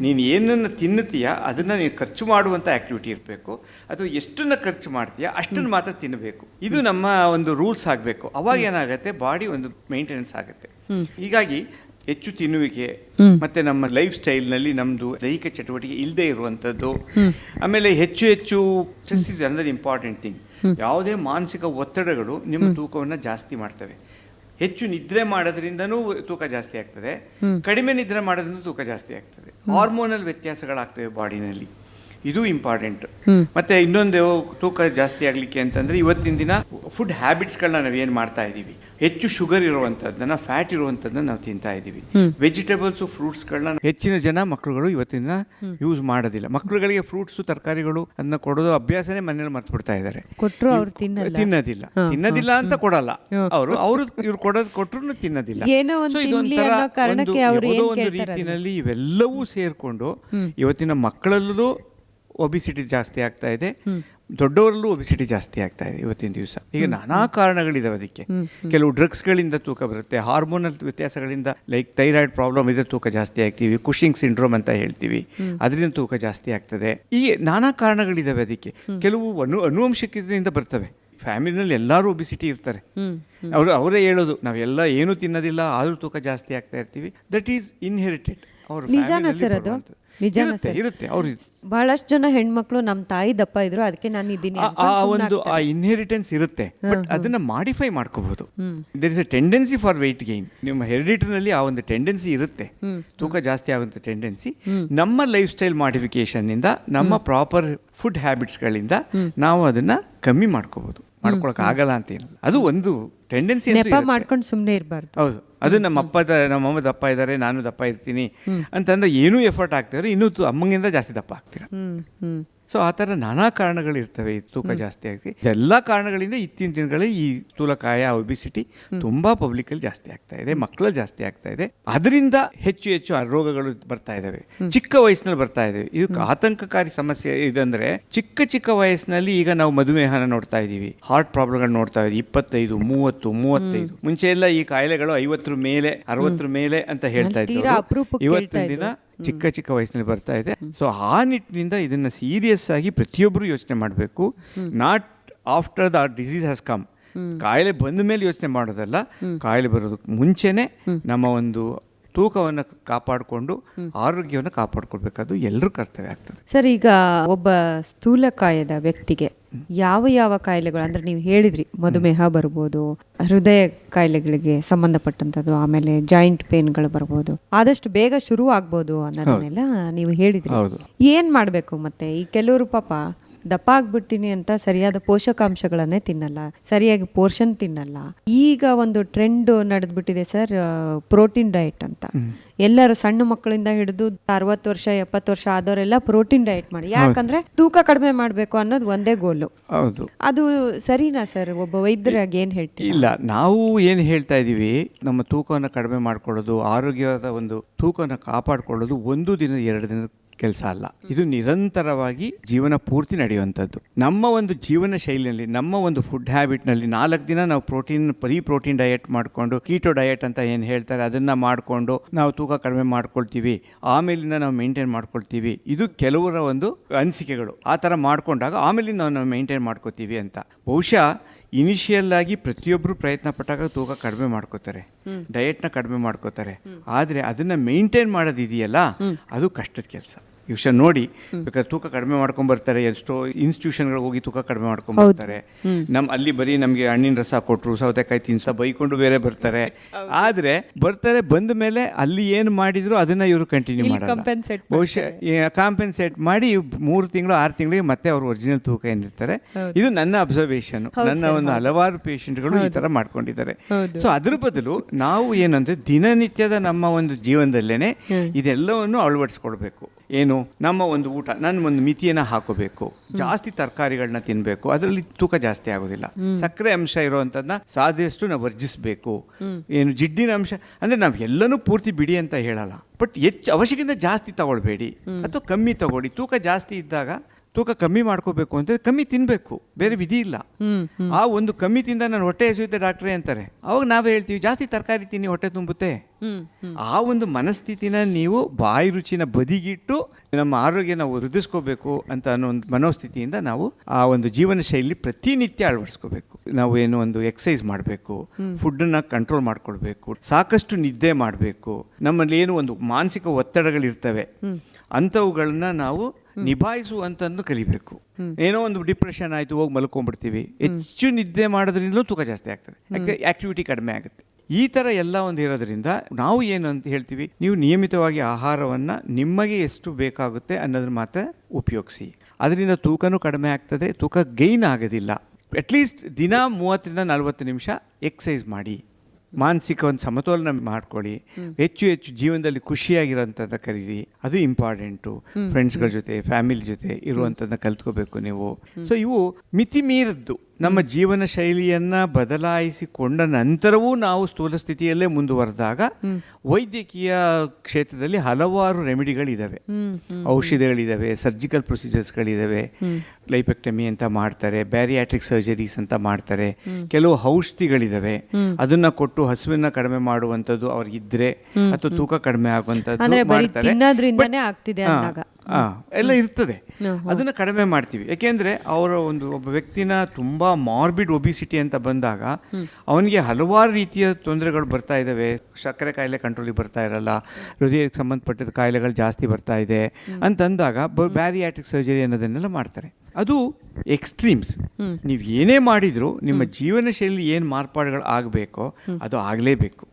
ನೀನು ಏನನ್ನು ತಿನ್ನುತ್ತೀಯ ಅದನ್ನ ನೀನು ಖರ್ಚು ಮಾಡುವಂಥ ಆಕ್ಟಿವಿಟಿ ಇರಬೇಕು. ಅಥವಾ ಎಷ್ಟನ್ನು ಖರ್ಚು ಮಾಡ್ತೀಯಾ ಅಷ್ಟನ್ನು ಮಾತ್ರ ತಿನ್ನಬೇಕು ಇದು ನಮ್ಮ ಒಂದು ರೂಲ್ಸ್ ಆಗಬೇಕು. ಅವಾಗ ಏನಾಗುತ್ತೆ? ಬಾಡಿ ಒಂದು ಮೇಂಟೆನೆನ್ಸ್ ಆಗುತ್ತೆ. ಹೀಗಾಗಿ ಹೆಚ್ಚು ತಿನ್ನುವಿಕೆ ಮತ್ತೆ ನಮ್ಮ ಲೈಫ್ ಸ್ಟೈಲ್ನಲ್ಲಿ ನಮ್ದು ದೈಹಿಕ ಚಟುವಟಿಕೆ ಇಲ್ಲದೆ ಇರುವಂತದ್ದು ಆಮೇಲೆ ಹೆಚ್ಚು ಹೆಚ್ಚು stress is under important thing ಯಾವುದೇ ಮಾನಸಿಕ ಒತ್ತಡಗಳು ನಿಮ್ಮ ತೂಕವನ್ನು ಜಾಸ್ತಿ ಮಾಡ್ತವೆ. ಹೆಚ್ಚು ನಿದ್ರೆ ಮಾಡೋದ್ರಿಂದನೂ ತೂಕ ಜಾಸ್ತಿ ಆಗ್ತದೆ. ಕಡಿಮೆ ನಿದ್ರೆ ಮಾಡೋದ್ರಿಂದ ತೂಕ ಜಾಸ್ತಿ ಆಗ್ತದೆ. ಹಾರ್ಮೋನಲ್ ವ್ಯತ್ಯಾಸಗಳಾಗ್ತವೆ ಬಾಡಿನಲ್ಲಿ ಇದು ಇಂಪಾರ್ಟೆಂಟ್ ಮತ್ತೆ ಇನ್ನೊಂದು ತೂಕ ಜಾಸ್ತಿ ಆಗ್ಲಿಕ್ಕೆ ಅಂತಂದ್ರೆ ಇವತ್ತಿನ ದಿನ ಫುಡ್ ಹ್ಯಾಬಿಟ್ಸ್ಗಳನ್ನ ನಾವೇನು ಮಾಡ್ತಾ ಇದ್ದೀವಿ? ಹೆಚ್ಚು ಶುಗರ್ ಇರುವಂತದ್ದನ್ನ ಫ್ಯಾಟ್ ಇರುವಂತದ್ದನ್ನ ನಾವು ತಿಂತಾ ಇದ್ದೀವಿ. ವೆಜಿಟೇಬಲ್ಸ್ ಫ್ರೂಟ್ಸ್ಗಳನ್ನ ಹೆಚ್ಚಿನ ಜನ ಮಕ್ಕಳುಗಳು ಇವತ್ತಿನ ದಿನ ಯೂಸ್ ಮಾಡೋದಿಲ್ಲ. ಮಕ್ಕಳುಗಳಿಗೆ ಫ್ರೂಟ್ಸ್ ತರಕಾರಿಗಳು ಅದನ್ನ ಕೊಡೋದು ಅಭ್ಯಾಸನೇ ಮನೇಲಿ ಮರ್ತು ಬಿಡ್ತಾ ಇದ್ದಾರೆ. ತಿನ್ನೋದಿಲ್ಲ. ತಿನ್ನೋದಿಲ್ಲ ಅಂತ ಕೊಡಲ್ಲ. ಅವರು ಅವರು ಇವ್ರು ಕೊಡೋದು ಕೊಟ್ಟರು ತಿನ್ನೋದಿಲ್ಲ. ಏನೋ ಒಂದ್ ಇದೊಂಥರ ರೀತಿಯಲ್ಲಿ. ಇವೆಲ್ಲವೂ ಸೇರ್ಕೊಂಡು ಇವತ್ತಿನ ಮಕ್ಕಳಲ್ಲೂ ಒಬಿಸಿಟಿ ಜಾಸ್ತಿ ಆಗ್ತಾ ಇದೆ. ದೊಡ್ಡವರಲ್ಲೂ ಒಬಿಸಿಟಿ ಜಾಸ್ತಿ ಆಗ್ತಾ ಇದೆ ಇವತ್ತಿನ ದಿವಸ. ಈಗ ನಾನಾ ಕಾರಣಗಳಿದಾವೆ ಅದಕ್ಕೆ. ಕೆಲವು ಡ್ರಗ್ಸ್ಗಳಿಂದ ತೂಕ ಬರುತ್ತೆ ಹಾರ್ಮೋನಲ್ ವ್ಯತ್ಯಾಸಗಳಿಂದ ಲೈಕ್ ಥೈರಾಯ್ಡ್ ಪ್ರಾಬ್ಲಮ್ ಇದೆ ತೂಕ ಜಾಸ್ತಿ ಆಗ್ತೀವಿ ಕುಶಿಂಗ್ ಸಿಂಡ್ರೋಮ್ ಅಂತ ಹೇಳ್ತೀವಿ. ಅದರಿಂದ ತೂಕ ಜಾಸ್ತಿ ಆಗ್ತದೆ. ಈ ನಾನಾ ಕಾರಣಗಳಿದಾವೆ ಅದಕ್ಕೆ. ಕೆಲವು ಅನು ಅನುವಂಶಿಕದಿಂದ ಬರ್ತವೆ. ಫ್ಯಾಮಿಲಿನಲ್ಲಿ ಎಲ್ಲರೂ ಒಬಿಸಿಟಿ ಇರ್ತಾರೆ. ಅವರು ಅವರೇ ಹೇಳೋದು ನಾವೆಲ್ಲ ಏನು ತಿನ್ನೋದಿಲ್ಲ ಆದರೂ ತೂಕ ಜಾಸ್ತಿ ಆಗ್ತಾ ಇರ್ತೀವಿ. ದಟ್ ಈಸ್ ಇನ್ಹೆರಿಟೆಡ್ ನಿಜಾನಾ ಸರ್ ಅದು? ನಿಜಾನ ಇರುತ್ತೆ, ಸರ್? ಇರುತ್ತೆ ಅವ್ರು ಬಹಳಷ್ಟು ಜನ ಹೆಣ್ಮಕ್ಳು ನಮ್ಮ ತಾಯಿ ದಪ್ಪ ಇದ್ರು ಅದಕ್ಕೆ ನಾನು ಇದ್ದೀನಿ ಆ- ಒಂದು ಆ ಇನ್ಹೆರಿಟೆನ್ಸ್ ಇರುತ್ತೆ ಬಟ್ ಅದನ್ನ ಮಾಡಿಫೈ ಮಾಡ್ಕೋಬಹುದು. There is a tendency for weight gain ನಿಮ್ಮ ಹೆರಿಡಿಟರ್ನಲ್ಲಿ ಆ ಒಂದು ಟೆಂಡೆನ್ಸಿ ಇರುತ್ತೆ. ತೂಕ ಜಾಸ್ತಿ ಆಗುವಂಥ ಟೆಂಡೆನ್ಸಿ ನಮ್ಮ ಲೈಫ್ ಸ್ಟೈಲ್ ಮಾಡಿಫಿಕೇಶನ್ ಇಂದ ನಮ್ಮ ಪ್ರಾಪರ್ ಫುಡ್ ಹ್ಯಾಬಿಟ್ಸ್ಗಳಿಂದ ನಾವು ಅದನ್ನ ಕಮ್ಮಿ ಮಾಡ್ಕೋಬಹುದು. ಮಾಡ್ಕೊಳಕ್ ಆಗಲ್ಲ ಅಂತ ಏನಿಲ್ಲ. ಅದು ಒಂದು ಟೆಂಡೆನ್ಸಿ ಮಾಡ್ಕೊಂಡು ಸುಮ್ಮನೆ ಇರಬಾರ್ದು. ಹೌದು. ಅದು ನಮ್ಮ ಅಪ್ಪ ನಮ್ಮ ಅಮ್ಮ ದಪ್ಪ ಇದ್ದಾರೆ ನಾನು ದಪ್ಪ ಇರ್ತೀನಿ ಅಂತಂದ್ರೆ ಏನೂ ಎಫರ್ಟ್ ಆಗ್ತಿದ್ರೆ ಇನ್ನೂ ಅಮ್ಮಂಗಿಂದ ಜಾಸ್ತಿ ದಪ್ಪ ಆಗ್ತೀರ ಸೊ ಆ ಥರ ನಾನಾ ಕಾರಣಗಳಿರ್ತವೆ ಈ ತೂಕ ಜಾಸ್ತಿ ಆಗಿ. ಎಲ್ಲ ಕಾರಣಗಳಿಂದ ಇತ್ತಿನ ದಿನಗಳಲ್ಲಿ ಈ ತೂಲಕಾಯ ಒಬಿಸಿಟಿ ತುಂಬ ಪಬ್ಲಿಕಲ್ಲಿ ಜಾಸ್ತಿ ಆಗ್ತಾ ಇದೆ. ಮಕ್ಕಳು ಜಾಸ್ತಿ ಆಗ್ತಾ ಇದೆ. ಅದರಿಂದ ಹೆಚ್ಚು ಹೆಚ್ಚು ರೋಗಗಳು ಬರ್ತಾ ಇದಾವೆ. ಚಿಕ್ಕ ವಯಸ್ಸಿನಲ್ಲಿ ಬರ್ತಾ ಇದ್ದಾವೆ ಇದು ಆತಂಕಕಾರಿ ಸಮಸ್ಯೆ ಇದಂದ್ರೆ ಚಿಕ್ಕ ಚಿಕ್ಕ ವಯಸ್ಸಿನಲ್ಲಿ ಈಗ ನಾವು ಮಧುಮೇಹನ ನೋಡ್ತಾ ಇದೀವಿ ಹಾರ್ಟ್ ಪ್ರಾಬ್ಲಮ್ಗಳು ನೋಡ್ತಾ ಇದ್ದೀವಿ. ಇಪ್ಪತ್ತೈದು ಮೂವತ್ತು ಮೂವತ್ತೈದು. ಮುಂಚೆ ಎಲ್ಲ ಈ ಕಾಯಿಲೆಗಳು ಐವತ್ತರ ಮೇಲೆ ಅರವತ್ತರ ಮೇಲೆ ಅಂತ ಹೇಳ್ತಾ ಇದ್ದೀವಿ ಇವತ್ತಿನ ದಿನ ಚಿಕ್ಕ ಚಿಕ್ಕ ವಯಸ್ಸಿನಲ್ಲಿ ಬರ್ತಾ ಇದೆ. ಸೊ ಆ ನಿಟ್ಟಿನಿಂದ ಇದನ್ನ ಸೀರಿಯಸ್ ಆಗಿ ಪ್ರತಿಯೊಬ್ಬರು ಯೋಚನೆ ಮಾಡಬೇಕು. Not after the disease has come ಕಾಯಿಲೆ ಬಂದ ಮೇಲೆ ಯೋಚನೆ ಮಾಡೋದಲ್ಲ. ಕಾಯಿಲೆ ಬರೋದಕ್ಕೆ ಮುಂಚೆನೆ ನಮ್ಮ ಒಂದು ತೂಕವನ್ನು ಕಾಪಾಡಿಕೊಂಡು ಆರೋಗ್ಯವನ್ನು ಕಾಪಾಡ್ಕೊಳ್ಬೇಕಾದ್ದು ಎಲ್ಲರೂ ಕರ್ತವ್ಯ ಆಗ್ತದೆ. ಸರ್ ಈಗ ಒಬ್ಬ ಸ್ಥೂಲಕಾಯದ ವ್ಯಕ್ತಿಗೆ ಯಾವ ಯಾವ ಕಾಯಿಲೆಗಳು ಅಂದ್ರೆ ನೀವು ಹೇಳಿದ್ರಿ ಮಧುಮೇಹ ಬರ್ಬೋದು ಹೃದಯ ಕಾಯಿಲೆಗಳಿಗೆ ಸಂಬಂಧಪಟ್ಟಂತದ್ದು ಆಮೇಲೆ ಜಾಯಿಂಟ್ ಪೇನ್ಗಳು ಬರ್ಬೋದು ಆದಷ್ಟು ಬೇಗ ಶುರು ಆಗ್ಬೋದು ಅನ್ನೋದನ್ನೆಲ್ಲ ನೀವು ಹೇಳಿದ್ರಿ. ಏನ್ ಮಾಡ್ಬೇಕು ಮತ್ತೆ? ಈ ಕೆಲವರು ಪಾಪ ದಪ್ಪ ಆಗ್ಬಿಡ್ತೀನಿ ಅಂತ ಸರಿಯಾದ ಪೋಷಕಾಂಶಗಳನ್ನೇ ತಿನ್ನಲ್ಲ ಸರಿಯಾಗಿ ಪೋರ್ಷನ್ ತಿನ್ನಲ್ಲ. ಈಗ ಒಂದು ಟ್ರೆಂಡ್ ನಡೆದ್ಬಿಟ್ಟಿದೆ ಸರ್ ಪ್ರೋಟೀನ್ ಡಯಟ್ ಅಂತ. ಎಲ್ಲರೂ ಸಣ್ಣ ಮಕ್ಕಳಿಂದ ಹಿಡಿದು ಅರವತ್ತು ವರ್ಷ ಎಪ್ಪತ್ತು ವರ್ಷ ಆದವರೆಲ್ಲ ಪ್ರೋಟೀನ್ ಡಯಟ್ ಮಾಡಿ. ಯಾಕಂದ್ರೆ ತೂಕ ಕಡಿಮೆ ಮಾಡಬೇಕು ಅನ್ನೋದು ಒಂದೇ ಗೋಲು. ಹೌದು. ಅದು ಸರಿನಾ ಸರ್? ಒಬ್ಬ ವೈದ್ಯರಾಗಿ ಏನು ಹೇಳ್ತೀವಿ ಇಲ್ಲ ನಾವು ಏನು ಹೇಳ್ತಾ ಇದೀವಿ ನಮ್ಮ ತೂಕವನ್ನು ಕಡಿಮೆ ಮಾಡ್ಕೊಳ್ಳೋದು ಆರೋಗ್ಯದ ಒಂದು ತೂಕವನ್ನು ಕಾಪಾಡಿಕೊಳ್ಳೋದು ಒಂದು ದಿನ ಎರಡು ದಿನದ ಕೆಲಸ ಅಲ್ಲ. ಇದು ನಿರಂತರವಾಗಿ ಜೀವನ ಪೂರ್ತಿ ನಡೆಯುವಂಥದ್ದು. ನಮ್ಮ ಒಂದು ಜೀವನ ಶೈಲಿಯಲ್ಲಿ ನಮ್ಮ ಒಂದು ಫುಡ್ ಹ್ಯಾಬಿಟ್ನಲ್ಲಿ ನಾಲ್ಕು ದಿನ ನಾವು ಪ್ರೋಟೀನ್ ಬರೀ ಪ್ರೋಟೀನ್ ಡಯಟ್ ಮಾಡಿಕೊಂಡು ಕೀಟೋ ಡಯಟ್ ಅಂತ ಏನು ಹೇಳ್ತಾರೆ ಅದನ್ನು ಮಾಡಿಕೊಂಡು ನಾವು ತೂಕ ಕಡಿಮೆ ಮಾಡ್ಕೊಳ್ತೀವಿ. ಆಮೇಲಿಂದ ನಾವು ಮೇಂಟೈನ್ ಮಾಡ್ಕೊಳ್ತೀವಿ. ಇದು ಕೆಲವರ ಒಂದು ಅನಿಸಿಕೆಗಳು. ಆ ಥರ ಮಾಡ್ಕೊಂಡಾಗ ಆಮೇಲಿಂದ ನಾವು ಮೇಂಟೈನ್ ಮಾಡ್ಕೋತೀವಿ ಅಂತ. ಬಹುಶಃ ಇನಿಷಿಯಲ್ ಆಗಿ ಪ್ರತಿಯೊಬ್ಬರು ಪ್ರಯತ್ನ ಪಟ್ಟಾಗ ತೂಕ ಕಡಿಮೆ ಮಾಡ್ಕೋತಾರೆ. ಡಯಟ್ನ ಕಡಿಮೆ ಮಾಡ್ಕೋತಾರೆ. ಆದರೆ ಅದನ್ನ ಮೇಂಟೈನ್ ಮಾಡೋದಿದೆಯಲ್ಲ ಅದು ಕಷ್ಟದ ಕೆಲಸ. ವಿಷಯ ನೋಡಿ ಬೇಕಾದ್ರೆ ತೂಕ ಕಡಿಮೆ ಮಾಡ್ಕೊಂಡ್ ಬರ್ತಾರೆ ಎಷ್ಟೋ ಇನ್ಸ್ಟಿಟ್ಯೂಷನ್ಗಳಿಗೆ ಹೋಗಿ ತೂಕ ಕಡಿಮೆ ಮಾಡ್ಕೊಂಡ್ ಬರ್ತಾರೆ ನಮ್ ಅಲ್ಲಿ ಬರೀ ನಮಗೆ ಹಣ್ಣಿನ ರಸ ಕೊಟ್ಟರು ಸೌತೆಕಾಯಿ ತಿನ್ಸ ಬೈಕೊಂಡು ಬೇರೆ ಬರ್ತಾರೆ. ಆದ್ರೆ ಬರ್ತಾರೆ ಬಂದ ಮೇಲೆ ಅಲ್ಲಿ ಏನು ಮಾಡಿದ್ರು ಅದನ್ನ ಇವರು ಕಂಟಿನ್ಯೂ compensate ಬಹುಶಃ ಕಾಂಪೆನ್ಸೇಟ್ ಮಾಡಿ ಮೂರು ತಿಂಗಳು ಆರು ತಿಂಗಳಿಗೆ ಮತ್ತೆ ಅವರು ಒರಿಜಿನಲ್ ತೂಕ ಏನಿರ್ತಾರೆ. ಇದು ನನ್ನ ಅಬ್ಸರ್ವೇಷನ್ ನನ್ನ ಒಂದು ಹಲವಾರು ಪೇಷಂಟ್ಗಳು ಈ ತರ ಮಾಡ್ಕೊಂಡಿದ್ದಾರೆ. ಸೊ ಅದ್ರ ಬದಲು ನಾವು ಏನಂದ್ರೆ ದಿನನಿತ್ಯದ ನಮ್ಮ ಒಂದು ಜೀವನದಲ್ಲೇನೆ ಇದೆಲ್ಲವನ್ನು ಅಳವಡಿಸ್ಕೊಳ್ಬೇಕು. ಏನು? ನಮ್ಮ ಒಂದು ಊಟ ನನ್ನ ಒಂದು ಮಿತಿಯನ್ನು ಹಾಕೋಬೇಕು. ಜಾಸ್ತಿ ತರಕಾರಿಗಳನ್ನ ತಿನ್ನಬೇಕು ಅದರಲ್ಲಿ ತೂಕ ಜಾಸ್ತಿ ಆಗೋದಿಲ್ಲ. ಸಕ್ಕರೆ ಅಂಶ ಇರುವಂಥದ್ದನ್ನ ಸಾಧ್ಯಷ್ಟು ನಾವು ವರ್ಜಿಸಬೇಕು ಏನು ಜಿಡ್ಡಿನ ಅಂಶ ಅಂದ್ರೆ ನಾವು ಎಲ್ಲನೂ ಪೂರ್ತಿ ಬಿಡಿ ಅಂತ ಹೇಳಲ್ಲ. ಬಟ್ ಹೆಚ್ಚು ಅವಶ್ಯಕಿಂತ ಜಾಸ್ತಿ ತಗೊಳ್ಬೇಡಿ. ಅಥವಾ ಕಮ್ಮಿ ತಗೊಳ್ಳಿ. ತೂಕ ಜಾಸ್ತಿ ಇದ್ದಾಗ ತೂಕ ಕಮ್ಮಿ ಮಾಡ್ಕೋಬೇಕು ಅಂತ ಕಮ್ಮಿ ತಿನ್ಬೇಕು ಬೇರೆ ವಿಧಿ ಇಲ್ಲ. ಆ ಒಂದು ಕಮ್ಮಿ ತಿಂದ ನಾನು ಹೊಟ್ಟೆ ಹಸಿಯುತ್ತೆ ಡಾಕ್ಟ್ರೆ ಅಂತಾರೆ. ಅವಾಗ ನಾವೇ ಹೇಳ್ತೀವಿ ಜಾಸ್ತಿ ತರಕಾರಿ ತಿನ್ನಿ ಹೊಟ್ಟೆ ತುಂಬುತ್ತೆ. ಆ ಒಂದು ಮನಸ್ಥಿತಿನ ನೀವು ಬಾಯಿ ರುಚಿನ ಬದಿಗಿಟ್ಟು ನಮ್ಮ ಆರೋಗ್ಯನ ವೃದ್ಧಿಸ್ಕೋಬೇಕು ಅಂತ ಅನ್ನೋ ಒಂದು ಮನೋಸ್ಥಿತಿಯಿಂದ ನಾವು ಆ ಒಂದು ಜೀವನ ಶೈಲಿ ಪ್ರತಿನಿತ್ಯ ಅಳವಡಿಸ್ಕೋಬೇಕು. ನಾವು ಏನು ಒಂದು ಎಕ್ಸಸೈಸ್ ಮಾಡಬೇಕು ಫುಡ್ನ ಕಂಟ್ರೋಲ್ ಮಾಡ್ಕೊಳ್ಬೇಕು ಸಾಕಷ್ಟು ನಿದ್ದೆ ಮಾಡಬೇಕು. ನಮ್ಮಲ್ಲಿ ಏನು ಒಂದು ಮಾನಸಿಕ ಒತ್ತಡಗಳಿರ್ತವೆ. ಅಂಥವುಗಳನ್ನ ನಾವು ನಿಭಾಯಿಸುವಂತಂದು ಕಲಿಬೇಕು. ಏನೋ ಒಂದು ಡಿಪ್ರೆಷನ್ ಆಯ್ತು ಹೋಗಿ ಮಲ್ಕೊಂಡ್ಬಿಡ್ತೀವಿ. ಹೆಚ್ಚು ನಿದ್ದೆ ಮಾಡೋದ್ರಿಂದಲೂ ತೂಕ ಜಾಸ್ತಿ ಆಗ್ತದೆ. ಯಾಕೆ ಆಕ್ಟಿವಿಟಿ ಕಡಿಮೆ ಆಗುತ್ತೆ. ಈ ಥರ ಎಲ್ಲ ಒಂದು ಇರೋದ್ರಿಂದ ನಾವು ಏನು ಅಂತ ಹೇಳ್ತೀವಿ? ನೀವು ನಿಯಮಿತವಾಗಿ ಆಹಾರವನ್ನು ನಿಮಗೆ ಎಷ್ಟು ಬೇಕಾಗುತ್ತೆ ಅನ್ನೋದನ್ನ ಮಾತ್ರ ಉಪಯೋಗಿಸಿ. ಅದರಿಂದ ತೂಕನೂ ಕಡಿಮೆ ಆಗ್ತದೆ ತೂಕ ಗೈನ್ ಆಗೋದಿಲ್ಲ. ಅಟ್ಲೀಸ್ಟ್ ದಿನ ಮೂವತ್ತರಿಂದ ನಲವತ್ತು ನಿಮಿಷ ಎಕ್ಸಸೈಸ್ ಮಾಡಿ. ಮಾನಸಿಕ ಒಂದು ಸಮತೋಲನ ಮಾಡ್ಕೊಳ್ಳಿ. ಹೆಚ್ಚು ಹೆಚ್ಚು ಜೀವನದಲ್ಲಿ ಖುಷಿಯಾಗಿರೋಂಥದ್ದು ಕರೀರಿ. ಅದು ಇಂಪಾರ್ಟೆಂಟು. ಫ್ರೆಂಡ್ಸ್ಗಳ ಜೊತೆ ಫ್ಯಾಮಿಲಿ ಜೊತೆ ಇರುವಂಥದ್ದನ್ನ ಕಲ್ತ್ಕೋಬೇಕು ನೀವು. ಸೊ ಇವು ಮಿತಿ ಮೀರಿದ್ದು ನಮ್ಮ ಜೀವನ ಶೈಲಿಯನ್ನ ಬದಲಾಯಿಸಿಕೊಂಡ ನಂತರವೂ ನಾವು ಸ್ಥೂಲ ಸ್ಥಿತಿಯಲ್ಲೇ ಮುಂದುವರೆದಾಗ ವೈದ್ಯಕೀಯ ಕ್ಷೇತ್ರದಲ್ಲಿ ಹಲವಾರು ರೆಮಿಡಿಗಳಿದ್ದಾವೆ ಔಷಧಿಗಳಿದ್ದಾವೆ ಸರ್ಜಿಕಲ್ ಪ್ರೊಸೀಜರ್ಸ್ಗಳಿದ್ದಾವೆ ಲೈಪೆಕ್ಟಮಿ ಅಂತ ಮಾಡ್ತಾರೆ ಬ್ಯಾರಿಯಾಟ್ರಿಕ್ ಸರ್ಜರೀಸ್ ಅಂತ ಮಾಡ್ತಾರೆ. ಕೆಲವು ಔಷಧಿಗಳಿದ್ದಾವೆ ಅದನ್ನ ಕೊಟ್ಟು ಹಸುವಿನ ಕಡಿಮೆ ಮಾಡುವಂಥದ್ದು ಅವ್ರಿಗಿದ್ರೆ ಅಥವಾ ತೂಕ ಕಡಿಮೆ ಆಗುವಂಥದ್ದು ಎಲ್ಲ ಇರ್ತದೆ. ಅದನ್ನ ಕಡಿಮೆ ಮಾಡ್ತೀವಿ. ಯಾಕೆಂದ್ರೆ ಅವರ ಒಂದು ಒಬ್ಬ ವ್ಯಕ್ತಿನ ತುಂಬಾ ಮಾರ್ಬಿಡ್ ಒಬಿಸಿಟಿ ಅಂತ ಬಂದಾಗ ಅವನಿಗೆ ಹಲವಾರು ರೀತಿಯ ತೊಂದರೆಗಳು ಬರ್ತಾ ಇದ್ದಾವೆ ಸಕ್ಕರೆ ಕಾಯಿಲೆ ಕಂಟ್ರೋಲಿಗೆ ಬರ್ತಾ ಇರಲ್ಲ. ಹೃದಯಕ್ಕೆ ಸಂಬಂಧಪಟ್ಟಿದ ಕಾಯಿಲೆಗಳು ಜಾಸ್ತಿ ಬರ್ತಾ ಇದೆ ಅಂತಂದಾಗ ಬ್ಯಾರಿಯಾಟ್ರಿಕ್ ಸರ್ಜರಿ ಅನ್ನೋದನ್ನೆಲ್ಲ ಮಾಡ್ತಾರೆ. ಅದು ಎಕ್ಸ್ಟ್ರೀಮ್ಸ್ ನೀವು ಏನೇ ಮಾಡಿದ್ರು ನಿಮ್ಮ ಜೀವನ ಶೈಲಿ ಏನು ಮಾರ್ಪಾಡುಗಳು ಆಗಬೇಕೋ ಅದು ಆಗಲೇಬೇಕು.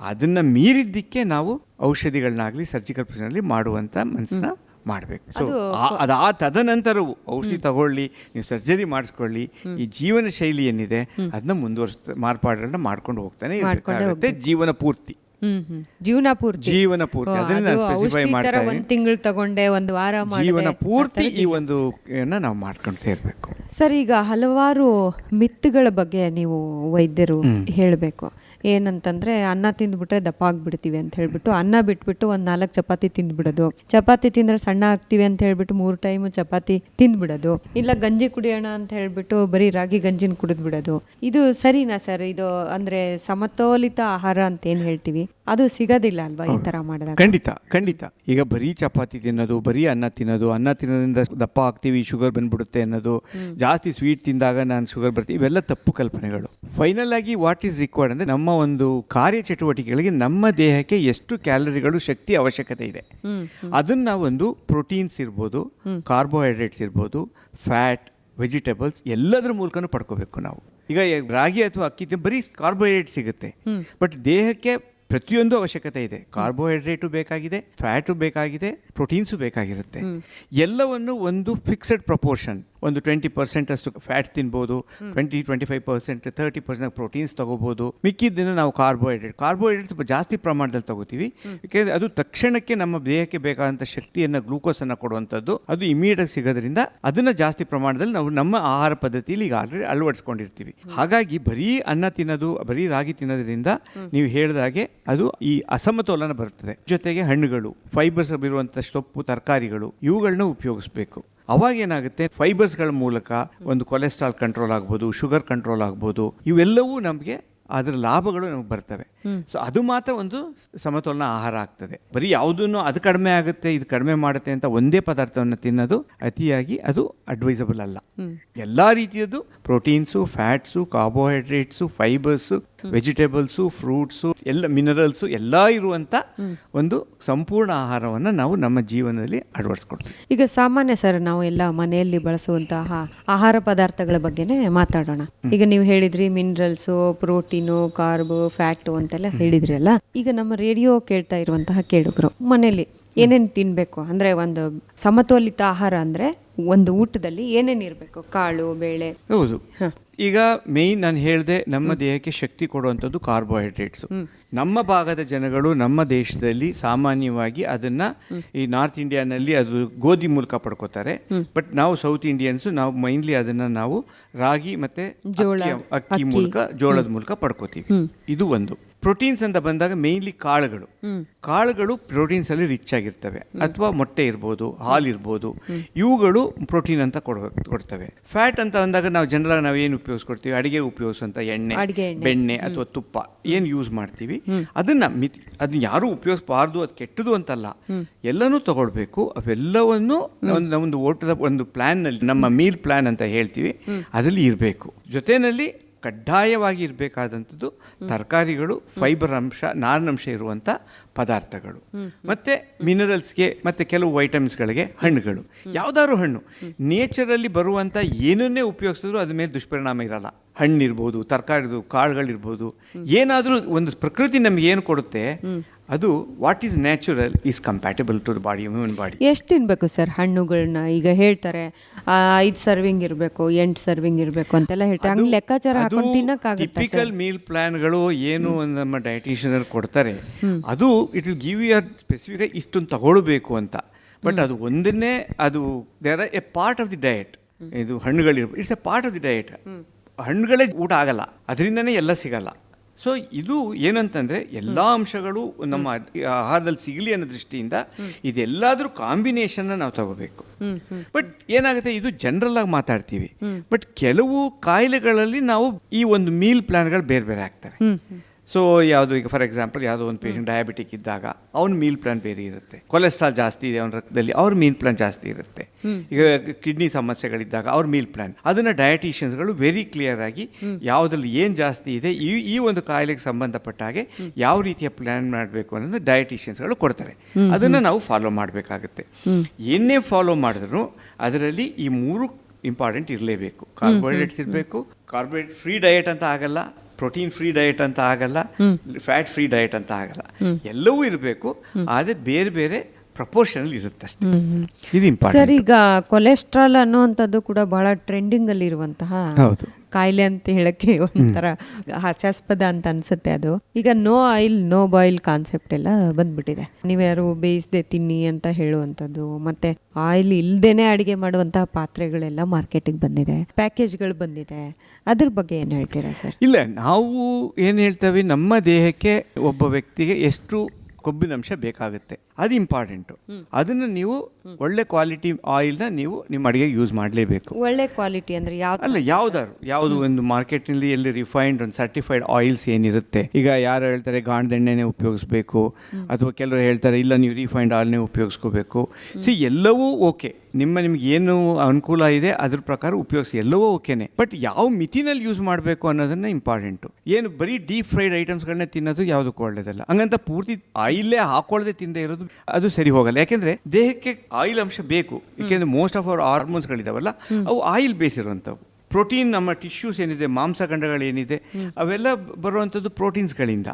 ಅದನ್ನ ಮೀರಿದ್ದಕ್ಕೆ ನಾವು ಔಷಧಿಗಳನ್ನಾಗಲಿ ಸರ್ಜಿಕಲ್ ಪ್ರೊಸೀಜರ್ಲಿ ಮಾಡುವಂತ ಮನಸ್ಸನ್ನ ಮಾಡಬೇಕು. ಸೊ ಅದು ಆ ತದನಂತರವು ಔಷಧಿ ತಗೊಳ್ಳಿ ನೀವು ಸರ್ಜರಿ ಮಾಡಿಸ್ಕೊಳ್ಳಿ ಈ ಜೀವನ ಶೈಲಿ ಏನಿದೆ ಅದನ್ನ ಮುಂದುವರ್ಸ್ ಮಾರ್ಪಾಡುಗಳನ್ನ ಮಾಡ್ಕೊಂಡು ಹೋಗ್ತಾನೆ ಇರಬೇಕಾಗುತ್ತೆ. ಜೀವನ ಪೂರ್ತಿ. ಜೀವನ ಪೂರ್ತಿ. ಜೀವನ ಪೂರ್ತಿ. ಅದನ್ನ ಸ್ಪೆಸಿಫೈ ಮಾಡ್ತಾರೆ ಒಂದ್ ತಿಂಗಳು ತಗೊಂಡೆ ಒಂದು ವಾರ ಜೀವನ ಪೂರ್ತಿ ಈ ಒಂದು ನಾವು ಮಾಡ್ಕೊಳ್ತಾ ಇರಬೇಕು. ಸರ್ ಈಗ ಹಲವಾರು ಮಿತ್ತುಗಳ ಬಗ್ಗೆ ನೀವು ವೈದ್ಯರು ಹೇಳಬೇಕು. ಏನಂತಂದ್ರೆ ಅನ್ನ ತಿಂದ್ಬಿಟ್ರೆ ದಪ್ಪ ಆಗ್ಬಿಡ್ತೀವಿ ಅಂತ ಹೇಳ್ಬಿಟ್ಟು, ಅನ್ನ ಬಿಟ್ಬಿಟ್ಟು ಒಂದ್ ನಾಲ್ಕು ಚಪಾತಿ ತಿಂದ್ಬಿಡೋದು. ಚಪಾತಿ ತಿಂದ್ರೆ ಸಣ್ಣ ಆಗ್ತೀವಿ ಅಂತ ಹೇಳ್ಬಿಟ್ಟು ಮೂರು ಟೈಮ್ ಚಪಾತಿ ತಿಂದ್ಬಿಡೋದು. ಇಲ್ಲ ಗಂಜಿ ಕುಡಿಯೋಣ ಅಂತ ಹೇಳ್ಬಿಟ್ಟು ಬರೀ ರಾಗಿ ಗಂಜಿನ ಕುಡಿದ್ಬಿಡೋದು. ಇದು ಸರಿನಾ ಸರ್? ಇದು ಅಂದ್ರೆ ಸಮತೋಲಿತ ಆಹಾರ ಅಂತ ಏನ್ ಹೇಳ್ತೀವಿ? ಅದು ಸಿಗೋದಿಲ್ಲ ಅಲ್ವಾ ಈ ತರ ಮಾಡಿದಾಗ? ಖಂಡಿತ ಖಂಡಿತ. ಈಗ ಬರೀ ಚಪಾತಿ ತಿನ್ನೋದು ಬರೀ ಅನ್ನ ತಿನ್ನೋದು ಅನ್ನ ತಿನ್ನೋದ್ರಿಂದ ದಪ್ಪ ಆಗ್ತೀವಿ ಶುಗರ್ ಬಂದ್ಬಿಡುತ್ತೆ ಅನ್ನೋದು ಜಾಸ್ತಿ ಸ್ವೀಟ್ ತಿಂದಾಗ ನಾನು ಶುಗರ್ ಬರ್ತೀವಿ ಇವೆಲ್ಲ ತಪ್ಪು ಕಲ್ಪನೆಗಳು. ಫೈನಲ್ ಆಗಿ ವಾಟ್ ಈಸ್ ರಿಕ್ವೈರ್ಡ್ ಅಂದರೆ ನಮ್ಮ ಒಂದು ಕಾರ್ಯಚಟುವಟಿಕೆಗಳಿಗೆ ನಮ್ಮ ದೇಹಕ್ಕೆ ಎಷ್ಟು ಕ್ಯಾಲರಿಗಳು ಶಕ್ತಿ ಅವಶ್ಯಕತೆ ಇದೆ. ಅದನ್ನ ಒಂದು ಪ್ರೋಟೀನ್ಸ್ ಇರ್ಬೋದು ಕಾರ್ಬೋಹೈಡ್ರೇಟ್ಸ್ ಇರ್ಬೋದು ಫ್ಯಾಟ್ ವೆಜಿಟೇಬಲ್ಸ್ ಎಲ್ಲದರ ಮೂಲಕನೂ ಪಡ್ಕೋಬೇಕು ನಾವು. ಈಗ ರಾಗಿ ಅಥವಾ ಅಕ್ಕಿ ಬರೀ ಕಾರ್ಬೋಹೈಡ್ರೇಟ್ ಸಿಗುತ್ತೆ. ಬಟ್ ದೇಹಕ್ಕೆ ಪ್ರತಿಯೊಂದು ಅವಶ್ಯಕತೆ ಇದೆ. ಕಾರ್ಬೋಹೈಡ್ರೇಟು ಬೇಕಾಗಿದೆ ಫ್ಯಾಟು ಬೇಕಾಗಿದೆ ಪ್ರೋಟೀನ್ಸು ಬೇಕಾಗಿರುತ್ತೆ. ಎಲ್ಲವನ್ನು ಒಂದು ಫಿಕ್ಸಡ್ ಪ್ರಪೋರ್ಷನ್ ಒಂದು ಟ್ವೆಂಟಿ ಪರ್ಸೆಂಟ್ ಅಷ್ಟು ಫ್ಯಾಟ್ ತಿನ್ಬೋದು twenty twenty five percent thirty percent proteins ತಗೋಬೋದು. ಮಿಕ್ಕಿದ್ದನ್ನು ನಾವು ಕಾರ್ಬೋಹೈಡ್ರೇಟ್ ಕಾರ್ಬೋಹೈಡ್ರೇಟ್ ಸ್ವಲ್ಪ ಜಾಸ್ತಿ ಪ್ರಮಾಣದಲ್ಲಿ ತಗೋತೀವಿ. ಯಾಕೆಂದರೆ ಅದು ತಕ್ಷಣಕ್ಕೆ ನಮ್ಮ ದೇಹಕ್ಕೆ ಬೇಕಾದಂಥ ಶಕ್ತಿಯನ್ನು ಗ್ಲೂಕೋಸನ್ನು ಕೊಡುವಂಥದ್ದು ಅದು ಇಮಿಡಿಯೇಟ್ ಆಗಿ ಸಿಗೋದ್ರಿಂದ ಅದನ್ನು ಜಾಸ್ತಿ ಪ್ರಮಾಣದಲ್ಲಿ ನಾವು ನಮ್ಮ ಆಹಾರ ಪದ್ಧತಿಯಲ್ಲಿ ಈಗ ಆಲ್ರೆಡಿ ಅಳವಡಿಸ್ಕೊಂಡಿರ್ತೀವಿ. ಹಾಗಾಗಿ ಬರೀ ಅನ್ನ ತಿನ್ನೋದು ಬರೀ ರಾಗಿ ತಿನ್ನೋದ್ರಿಂದ ನೀವು ಹೇಳಿದಾಗೆ ಅದು ಈ ಅಸಮತೋಲನ ಬರ್ತದೆ. ಜೊತೆಗೆ ಹಣ್ಣುಗಳು ಫೈಬರ್ಸ್ ಇರುವಂಥ ಸೊಪ್ಪು ತರಕಾರಿಗಳು ಇವುಗಳನ್ನ ಉಪಯೋಗಿಸ್ಬೇಕು. ಅವಾಗ ಏನಾಗುತ್ತೆ? ಫೈಬರ್ಸ್ಗಳ ಮೂಲಕ ಒಂದು ಕೊಲೆಸ್ಟ್ರಾಲ್ ಕಂಟ್ರೋಲ್ ಆಗ್ಬೋದು ಶುಗರ್ ಕಂಟ್ರೋಲ್ ಆಗ್ಬೋದು ಇವೆಲ್ಲವೂ ನಮಗೆ ಅದರ ಲಾಭಗಳು ನಮಗೆ ಬರ್ತವೆ. ಸೊ ಅದು ಮಾತ್ರ ಒಂದು ಸಮತೋಲನ ಆಹಾರ ಆಗ್ತದೆ. ಬರೀ ಯಾವುದನ್ನು ಅದು ಕಡಿಮೆ ಆಗುತ್ತೆ ಇದು ಕಡಿಮೆ ಮಾಡುತ್ತೆ ಅಂತ ಒಂದೇ ಪದಾರ್ಥವನ್ನು ತಿನ್ನೋದು ಅತಿಯಾಗಿ ಅದು ಅಡ್ವೈಸಬಲ್ ಅಲ್ಲ. ಎಲ್ಲ ರೀತಿಯದ್ದು proteins fats carbohydrates fibres vegetables fruits ಎಲ್ಲ ಮಿನರಲ್ಸು ಎಲ್ಲ ಇರುವಂಥ ಒಂದು ಸಂಪೂರ್ಣ ಆಹಾರವನ್ನು ನಾವು ನಮ್ಮ ಜೀವನದಲ್ಲಿ ಅಳವಡಿಸ್ಕೊಡ್ತೀವಿ ಈಗ ಸಾಮಾನ್ಯ ಸರ್ ನಾವು ಎಲ್ಲ ಮನೆಯಲ್ಲಿ ಬಳಸುವಂತಹ ಆಹಾರ ಪದಾರ್ಥಗಳ ಬಗ್ಗೆನೇ ಮಾತಾಡೋಣ. ಈಗ ನೀವು ಹೇಳಿದ್ರಿ ಮಿನರಲ್ಸು ಪ್ರೋಟೀನು ಕಾರ್ಬು ಫ್ಯಾಟು ಅಂತೆಲ್ಲ ಹೇಳಿದ್ರಿ ಅಲ್ಲ ಈಗ ನಮ್ಮ ರೇಡಿಯೋ ಕೇಳ್ತಾ ಇರುವಂತಹ ಕೇಳುಗರು ಮನೆಯಲ್ಲಿ ಏನೇನು ತಿನ್ಬೇಕು? ಅಂದ್ರೆ ಒಂದು ಸಮತೋಲಿತ ಆಹಾರ ಅಂದ್ರೆ ಒಂದು ಊಟದಲ್ಲಿ ಏನೇನು ಇರಬೇಕು? ಕಾಳು ಬೇಳೆ. ಹೌದು. ಈಗ ಮೇಯ್ನ್ ನಾನು ಹೇಳಿದೆ ನಮ್ಮ ದೇಹಕ್ಕೆ ಶಕ್ತಿ ಕೊಡುವಂಥದ್ದು ಕಾರ್ಬೋಹೈಡ್ರೇಟ್ಸ್ ನಮ್ಮ ಭಾಗದ ಜನಗಳು ನಮ್ಮ ದೇಶದಲ್ಲಿ ಸಾಮಾನ್ಯವಾಗಿ ಅದನ್ನ ಈ ನಾರ್ತ್ ಇಂಡಿಯಾನಲ್ಲಿ ಅದು ಗೋಧಿ ಮೂಲಕ ಪಡ್ಕೋತಾರೆ. ಬಟ್ ನಾವು ಸೌತ್ ಇಂಡಿಯನ್ಸ್ ನಾವು ಮೈನ್ಲಿ ಅದನ್ನ ನಾವು ರಾಗಿ ಮತ್ತೆ ಅಕ್ಕಿ- ಅಕ್ಕಿ ಮೂಲಕ ಜೋಳದ ಮೂಲಕ ಪಡ್ಕೋತೀವಿ. ಇದು ಒಂದು. ಪ್ರೋಟೀನ್ಸ್ ಅಂತ ಬಂದಾಗ ಮೇನ್ಲಿ ಕಾಳುಗಳು. ಕಾಳುಗಳು ಪ್ರೋಟೀನ್ಸ್ ಅಲ್ಲಿ ರಿಚ್ ಆಗಿರ್ತವೆ. ಅಥವಾ ಮೊಟ್ಟೆ ಇರ್ಬೋದು ಹಾಲು ಇರ್ಬೋದು ಇವುಗಳು ಪ್ರೋಟೀನ್ ಅಂತ ಕೊಡ ಕೊಡ್ತವೆ. ಫ್ಯಾಟ್ ಅಂತ ಬಂದಾಗ ನಾವು ಜನರಲ್ ನಾವು ಏನು ಉಪಯೋಗಿಸ್ಕೊಡ್ತೀವಿ? ಅಡಿಗೆ ಉಪಯೋಗಿಸುವಂತ ಎಣ್ಣೆ ಬೆಣ್ಣೆ ಅಥವಾ ತುಪ್ಪ ಏನು ಯೂಸ್ ಮಾಡ್ತೀವಿ? ಅದನ್ನ ಮಿತಿ ಅದನ್ನ ಯಾರು ಉಪಯೋಗಿಸಬಾರ್ದು ಅದು ಕೆಟ್ಟದು ಅಂತಲ್ಲ. ಎಲ್ಲನೂ ತಗೊಳ್ಬೇಕು. ಅವೆಲ್ಲವನ್ನು ಒಂದು ಒಂದು ಓಟದ ಒಂದು ಪ್ಲಾನ್ನಲ್ಲಿ ನಮ್ಮ ಮೀಲ್ ಪ್ಲಾನ್ ಅಂತ ಹೇಳ್ತೀವಿ. ಅದರಲ್ಲಿ ಇರಬೇಕು. ಜೊತೆಯಲ್ಲಿ ಕಡ್ಡಾಯವಾಗಿ ಇರಬೇಕಾದಂಥದ್ದು ತರಕಾರಿಗಳು ಫೈಬರ್ ಅಂಶ ನಾರಿನಂಶ ಇರುವಂಥ ಪದಾರ್ಥಗಳು. ಮತ್ತು ಮಿನರಲ್ಸ್ಗೆ ಮತ್ತು ಕೆಲವು ವೈಟಮಿನ್ಸ್ಗಳಿಗೆ ಹಣ್ಣುಗಳು. ಯಾವುದಾದ್ರು ಹಣ್ಣು. ನೇಚರಲ್ಲಿ ಬರುವಂಥ ಏನನ್ನೇ ಉಪಯೋಗಿಸಿದ್ರು ಅದ್ರ ಮೇಲೆ ದುಷ್ಪರಿಣಾಮ ಇರಲ್ಲ. ಹಣ್ಣಿರ್ಬೋದು ತರಕಾರಿದು ಕಾಳುಗಳಿರ್ಬೋದು. ಏನಾದರೂ ಒಂದು ಪ್ರಕೃತಿ ನಮ್ಗೆ ಏನು ಕೊಡುತ್ತೆ? ಅದು what is natural is compatible to the body human body ಎಷ್ಟು ತಿನ್ಬೇಕು ಸರ್? ಹಣ್ಣುಗಳನ್ನ ಈಗ ಹೇಳ್ತಾರೆ ಐದು ಸರ್ವಿಂಗ್ ಇರಬೇಕು ಎಂಟು ಸರ್ವಿಂಗ್ ಇರಬೇಕು ಅಂತೆಲ್ಲ ಹೇಳ್ತಾರೆ. ಹಂಗೆ ಲೆಕ್ಕಾಚಾರ ಹಾಕೊಂಡು ತಿನ್ನಕ್ಕಾಗುತ್ತೆ ಟಿಪಿಕಲ್ ಮೀಲ್ ಪ್ಲಾನ್ಗಳು ಏನು ನಮ್ಮ ಡಯಟಿಷಿಯನ್ ಕೊಡ್ತಾರೆ. ಅದು it will give you specific ಇಷ್ಟೊಂದು ತಗೊಳ್ಬೇಕು ಅಂತ. ಬಟ್ ಅದು ಒಂದನ್ನೇ ಅದು there are a part of the diet ಇದು ಹಣ್ಣುಗಳಿರ್ಬೋದು it's a part of the diet ಹಣ್ಣುಗಳೇ ಊಟ ಆಗಲ್ಲ ಅದರಿಂದನೇ ಎಲ್ಲ ಸಿಗಲ್ಲ. ಸೊ ಇದು ಏನಂತಂದ್ರೆ ಎಲ್ಲ ಅಂಶಗಳು ನಮ್ಮ ಆಹಾರದಲ್ಲಿ ಸಿಗಲಿ ಅನ್ನೋ ದೃಷ್ಟಿಯಿಂದ ಇದೆಲ್ಲಾದ್ರೂ ಕಾಂಬಿನೇಷನ್ ನಾವು ತಗೋಬೇಕು. ಬಟ್ ಏನಾಗುತ್ತೆ? ಇದು ಜನರಲ್ ಆಗಿ ಮಾತಾಡ್ತೀವಿ. ಬಟ್ ಕೆಲವು ಕಾಯಿಲೆಗಳಲ್ಲಿ ನಾವು ಈ ಒಂದು ಮೀಲ್ ಪ್ಲಾನ್ಗಳು ಬೇರೆ ಬೇರೆ ಆಗ್ತವೆ. ಸೊ ಯಾವುದು ಈಗ ಫಾರ್ ಎಕ್ಸಾಂಪಲ್ ಯಾವುದೋ ಒಂದು ಪೇಷಂಟ್ ಡಯಾಬಿಟಿಕ್ ಇದ್ದಾಗ ಅವ್ನ ಮೀಲ್ ಪ್ಲಾನ್ ಬೇರೆ ಇರುತ್ತೆ. ಕೊಲೆಸ್ಟ್ರಾಲ್ ಜಾಸ್ತಿ ಇದೆ ಅವ್ನ ರಕ್ತದಲ್ಲಿ ಅವ್ರ ಮೀಲ್ ಪ್ಲಾನ್ ಜಾಸ್ತಿ ಇರುತ್ತೆ. ಈಗ ಕಿಡ್ನಿ ಸಮಸ್ಯೆಗಳಿದ್ದಾಗ ಅವ್ರ ಮೀಲ್ ಪ್ಲಾನ್ ಅದನ್ನ ಡಯಟಿಷಿಯನ್ಸ್ಗಳು ವೆರಿ ಕ್ಲಿಯರ್ ಆಗಿ ಯಾವುದ್ರಲ್ಲಿ ಏನು ಜಾಸ್ತಿ ಇದೆ ಈ ಈ ಒಂದು ಕಾಯಿಲೆಗೆ ಸಂಬಂಧಪಟ್ಟ ಹಾಗೆ ಯಾವ ರೀತಿಯ ಪ್ಲಾನ್ ಮಾಡಬೇಕು ಅನ್ನೋದು ಡಯಟಿಷಿಯನ್ಸ್ಗಳು ಕೊಡ್ತಾರೆ. ಅದನ್ನ ನಾವು ಫಾಲೋ ಮಾಡಬೇಕಾಗುತ್ತೆ. ಏನೇ ಫಾಲೋ ಮಾಡಿದ್ರು ಅದರಲ್ಲಿ ಈ ಮೂರು ಇಂಪಾರ್ಟೆಂಟ್ ಇರಲೇಬೇಕು. ಕಾರ್ಬೋಹೈಡ್ರೇಟ್ಸ್ ಇರಬೇಕು. ಕಾರ್ಬೋಹೈಡ್ರೇಟ್ ಫ್ರೀ ಡಯಟ್ ಅಂತ ಆಗಲ್ಲ. ಪ್ರೋಟೀನ್ ಫ್ರೀ ಡಯಟ್ ಅಂತ ಆಗಲ್ಲ ಫ್ಯಾಟ್ ಫ್ರೀ ಡಯಟ್ ಅಂತ ಆಗಲ್ಲ. ಎಲ್ಲವೂ ಇರಬೇಕು ಆದರೆ ಬೇರೆ ಬೇರೆ ಪ್ರಪೋರ್ಷನಲ್ ಇರುತ್ತೆ ಅಷ್ಟೇ ಸರ್ ಈಗ ಕೊಲೆಸ್ಟ್ರಾಲ್ ಅನ್ನುವಂಥದ್ದು ಕೂಡ ಬಹಳ ಟ್ರೆಂಡಿಂಗ್ ಅಲ್ಲಿ ಇರುವಂತಹ. ಕಾಯಿಲೆ ಅಂತ ಹೇಳಕ್ಕೆ ಒಂಥರ ಹಾಸ್ಯಾಸ್ಪದ ಅಂತ ಅನ್ಸುತ್ತೆ ಅದು. ಈಗ no oil no boil concept ಎಲ್ಲ ಬಂದ್ಬಿಟ್ಟಿದೆ. ನೀವ್ಯಾರು ಬೇಯಿಸದೆ ತಿನ್ನಿ ಅಂತ ಹೇಳುವಂಥದ್ದು ಮತ್ತೆ ಆಯಿಲ್ ಇಲ್ದೇನೆ ಅಡಿಗೆ ಮಾಡುವಂತಹ ಪಾತ್ರೆಗಳೆಲ್ಲ ಮಾರ್ಕೆಟಿಗೆ ಬಂದಿದೆ ಪ್ಯಾಕೇಜ್ಗಳು ಬಂದಿದೆ. ಅದ್ರ ಬಗ್ಗೆ ಏನು ಹೇಳ್ತೀರಾ ಸರ್? ಇಲ್ಲ ನಾವು ಏನು ಹೇಳ್ತೇವೆ ನಮ್ಮ ದೇಹಕ್ಕೆ ಒಬ್ಬ ವ್ಯಕ್ತಿಗೆ ಎಷ್ಟು ಕೊಬ್ಬಿನಂಶ ಬೇಕಾಗುತ್ತೆ. ಅದು ಇಂಪಾರ್ಟೆಂಟು ಅದನ್ನು ನೀವು ಒಳ್ಳೆ ಕ್ವಾಲಿಟಿ ಆಯಿಲ್ನ ನೀವು ನಿಮ್ಮ ಅಡುಗೆಗೆ ಯೂಸ್ ಮಾಡಲೇಬೇಕು. ಒಳ್ಳೆ ಕ್ವಾಲಿಟಿ ಅಂದ್ರೆ ಯಾವ ಅಲ್ಲ ಯಾವ್ದಾದ್ರು ಯಾವುದು ಒಂದು ಮಾರ್ಕೆಟ್ನಲ್ಲಿ ಎಲ್ಲಿ ರಿಫೈನ್ಡ್ ಒಂದು ಸರ್ಟಿಫೈಡ್ ಆಯಿಲ್ಸ್ ಏನಿರುತ್ತೆ. ಈಗ ಯಾರು ಹೇಳ್ತಾರೆ ಗಾಣದೆಣ್ಣೆನೇ ಉಪಯೋಗಿಸ್ಬೇಕು ಅಥವಾ ಕೆಲವರು ಹೇಳ್ತಾರೆ ಇಲ್ಲ ನೀವು ರಿಫೈನ್ಡ್ ಆಯಿಲ್ನೇ ಉಪಯೋಗಿಸ್ಕೋಬೇಕು. ಸಿ ಎಲ್ಲವೂ ಓಕೆ ನಿಮ್ಮ ನಿಮ್ಗೆ ಏನು ಅನುಕೂಲ ಇದೆ ಅದ್ರ ಪ್ರಕಾರ ಉಪಯೋಗಿಸಿ. ಎಲ್ಲವೂ ಓಕೆನೆ ಬಟ್ ಯಾವ ಮಿತಿನಲ್ಲಿ ಯೂಸ್ ಮಾಡಬೇಕು ಅನ್ನೋದನ್ನ ಇಂಪಾರ್ಟೆಂಟು ಏನು ಬರೀ ಡೀಪ್ ಫ್ರೈಡ್ ಐಟಮ್ಸ್ಗಳನ್ನ ತಿನ್ನೋದು ಯಾವುದಕ್ಕೂ ಒಳ್ಳೇದಲ್ಲ. ಹಂಗಂತ ಪೂರ್ತಿ ಆಯಿಲ್ಲೇ ಹಾಕೊಳ್ಳದೆ ತಿಂದೇ ಇರೋದು ಅದು ಸರಿ ಹೋಗಲ್ಲ. ಯಾಕೆಂದ್ರೆ ದೇಹಕ್ಕೆ ಆಯಿಲ್ ಅಂಶ ಬೇಕು. ಯಾಕೆಂದ್ರೆ ಮೋಸ್ಟ್ ಆಫ್ ಅವರ್ ಹಾರ್ಮೋನ್ಸ್ಗಳಿದಾವಲ್ಲ ಅವು ಆಯಿಲ್ ಬೇಸಿರುವಂಥವು ಪ್ರೋಟೀನ್ ನಮ್ಮ ಟಿಶ್ಯೂಸ್ ಏನಿದೆ ಮಾಂಸಖಂಡಗಳೇನಿದೆ ಅವೆಲ್ಲ ಬರುವಂಥದ್ದು ಪ್ರೋಟೀನ್ಸ್ಗಳಿಂದ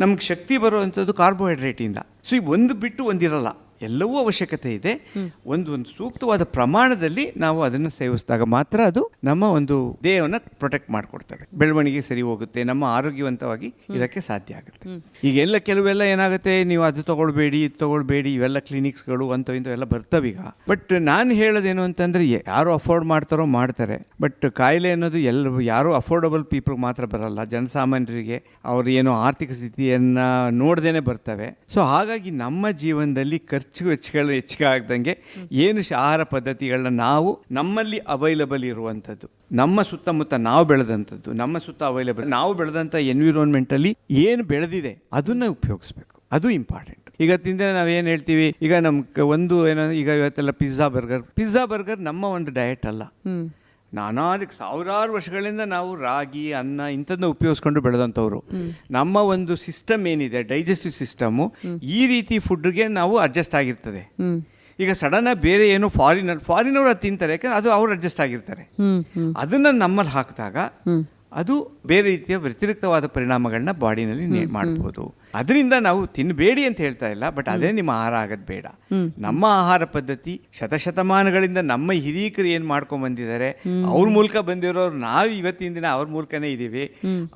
ನಮ್ಗೆ ಶಕ್ತಿ ಬರುವಂಥದ್ದು ಕಾರ್ಬೋಹೈಡ್ರೇಟಿಂದ ಸೊ ಈ ಒಂದು ಬಿಟ್ಟು ಒಂದಿರಲ್ಲ. ಎಲ್ಲವೂ ಅವಶ್ಯಕತೆ ಇದೆ. ಒಂದು ಒಂದು ಸೂಕ್ತವಾದ ಪ್ರಮಾಣದಲ್ಲಿ ನಾವು ಅದನ್ನು ಸೇವಿಸಿದಾಗ ಮಾತ್ರ ಅದು ನಮ್ಮ ಒಂದು ದೇಹವನ್ನು ಪ್ರೊಟೆಕ್ಟ್ ಮಾಡಿಕೊಡ್ತವೆ ಬೆಳವಣಿಗೆ ಸರಿ ಹೋಗುತ್ತೆ ನಮ್ಮ ಆರೋಗ್ಯವಂತವಾಗಿ ಇದಕ್ಕೆ ಸಾಧ್ಯ ಆಗುತ್ತೆ. ಈಗ ಎಲ್ಲ ಕೆಲವೆಲ್ಲ ಏನಾಗುತ್ತೆ ನೀವು ಅದು ತಗೊಳ್ಬೇಡಿ ಇದು ತಗೊಳ್ಬೇಡಿ ಇವೆಲ್ಲ ಕ್ಲಿನಿಕ್ಸ್ಗಳು ಅಂತ ಇಂಥವೆಲ್ಲ ಈಗ. ಬಟ್ ನಾನು ಹೇಳೋದೇನು ಅಂತಂದ್ರೆ ಯಾರು ಅಫೋರ್ಡ್ ಮಾಡ್ತಾರೋ ಮಾಡ್ತಾರೆ. ಬಟ್ ಕಾಯಿಲೆ ಅನ್ನೋದು ಎಲ್ಲ ಯಾರು ಅಫೋರ್ಡಬಲ್ ಪೀಪಲ್ ಮಾತ್ರ ಬರಲ್ಲ. ಜನಸಾಮಾನ್ಯರಿಗೆ ಅವ್ರ ಏನೋ ಆರ್ಥಿಕ ಸ್ಥಿತಿಯನ್ನ ನೋಡ್ದೇನೆ ಬರ್ತವೆ. ಸೊ ಹಾಗಾಗಿ ನಮ್ಮ ಜೀವನದಲ್ಲಿ ಖರ್ಚು ವೆಚ್ಚಗಳು ಹೆಚ್ಚಿಗೆ ಆಗ್ದಂಗೆ ಏನು ಆಹಾರ ಪದ್ಧತಿಗಳನ್ನ ನಾವು ನಮ್ಮಲ್ಲಿ ಅವೈಲಬಲ್ ಇರುವಂಥದ್ದು, ನಮ್ಮ ಸುತ್ತಮುತ್ತ ನಾವು ಬೆಳೆದಂಥದ್ದು, ನಮ್ಮ ಸುತ್ತ ಅವೈಲಬಲ್ ನಾವು ಬೆಳೆದಂಥ ಎನ್ವಿರೋನ್ಮೆಂಟಲ್ಲಿ ಏನು ಬೆಳೆದಿದೆ ಅದನ್ನ ಉಪಯೋಗಿಸ್ಬೇಕು. ಅದು ಇಂಪಾರ್ಟೆಂಟ್ ಈಗ ತಿಂದರೆ ನಾವೇನು ಹೇಳ್ತೀವಿ, ಈಗ ನಮ್ಗೆ ಒಂದು ಏನೋ, ಈಗ ಇವತ್ತೆಲ್ಲ ಪಿಜ್ಜಾ ಬರ್ಗರ್ ಪಿಜ್ಜಾ ಬರ್ಗರ್ ನಮ್ಮ ಒಂದು ಡಯಟ್ ಅಲ್ಲ. ನಾನಾದಕ್ಕೆ ಸಾವಿರಾರು ವರ್ಷಗಳಿಂದ ನಾವು ರಾಗಿ ಅನ್ನ ಇಂಥದ್ದನ್ನ ಉಪಯೋಗಿಸ್ಕೊಂಡು ಬೆಳೆದಂಥವ್ರು. ನಮ್ಮ ಒಂದು ಸಿಸ್ಟಮ್ ಏನಿದೆ ಡೈಜೆಸ್ಟಿವ್ ಸಿಸ್ಟಮು ಈ ರೀತಿ ಫುಡ್ಗೆ ನಾವು ಅಡ್ಜಸ್ಟ್ ಆಗಿರ್ತದೆ. ಈಗ ಸಡನ್ ಬೇರೆ ಏನು ಫಾರಿನರ್ ಫಾರಿನವ್ರು ಅದು ತಿಂತಾರೆ ಯಾಕಂದ್ರೆ ಅದು ಅವ್ರು ಅಡ್ಜಸ್ಟ್ ಆಗಿರ್ತಾರೆ. ಅದನ್ನ ನಮ್ಮಲ್ಲಿ ಹಾಕಿದಾಗ ಅದು ಬೇರೆ ರೀತಿಯ ವ್ಯತಿರಿಕ್ತವಾದ ಪರಿಣಾಮಗಳನ್ನ ಬಾಡಿನಲ್ಲಿ ಮಾಡ್ಬೋದು. ಅದರಿಂದ ನಾವು ತಿನ್ನಬೇಡಿ ಅಂತ ಹೇಳ್ತಾ ಇಲ್ಲ ಬಟ್ ಅದೇ ನಿಮ್ಮ ಆಹಾರ ಆಗದ್ ಬೇಡ. ನಮ್ಮ ಆಹಾರ ಪದ್ಧತಿ ಶತಶತಮಾನಗಳಿಂದ ನಮ್ಮ ಹಿರೀಕರು ಏನು ಮಾಡ್ಕೊಂಡ್ ಬಂದಿದ್ದಾರೆ ಅವ್ರ ಮೂಲಕ ಬಂದಿರೋರು ನಾವು ಇವತ್ತಿನ ದಿನ ಅವ್ರ ಮೂಲಕನೇ ಇದ್ದೀವಿ.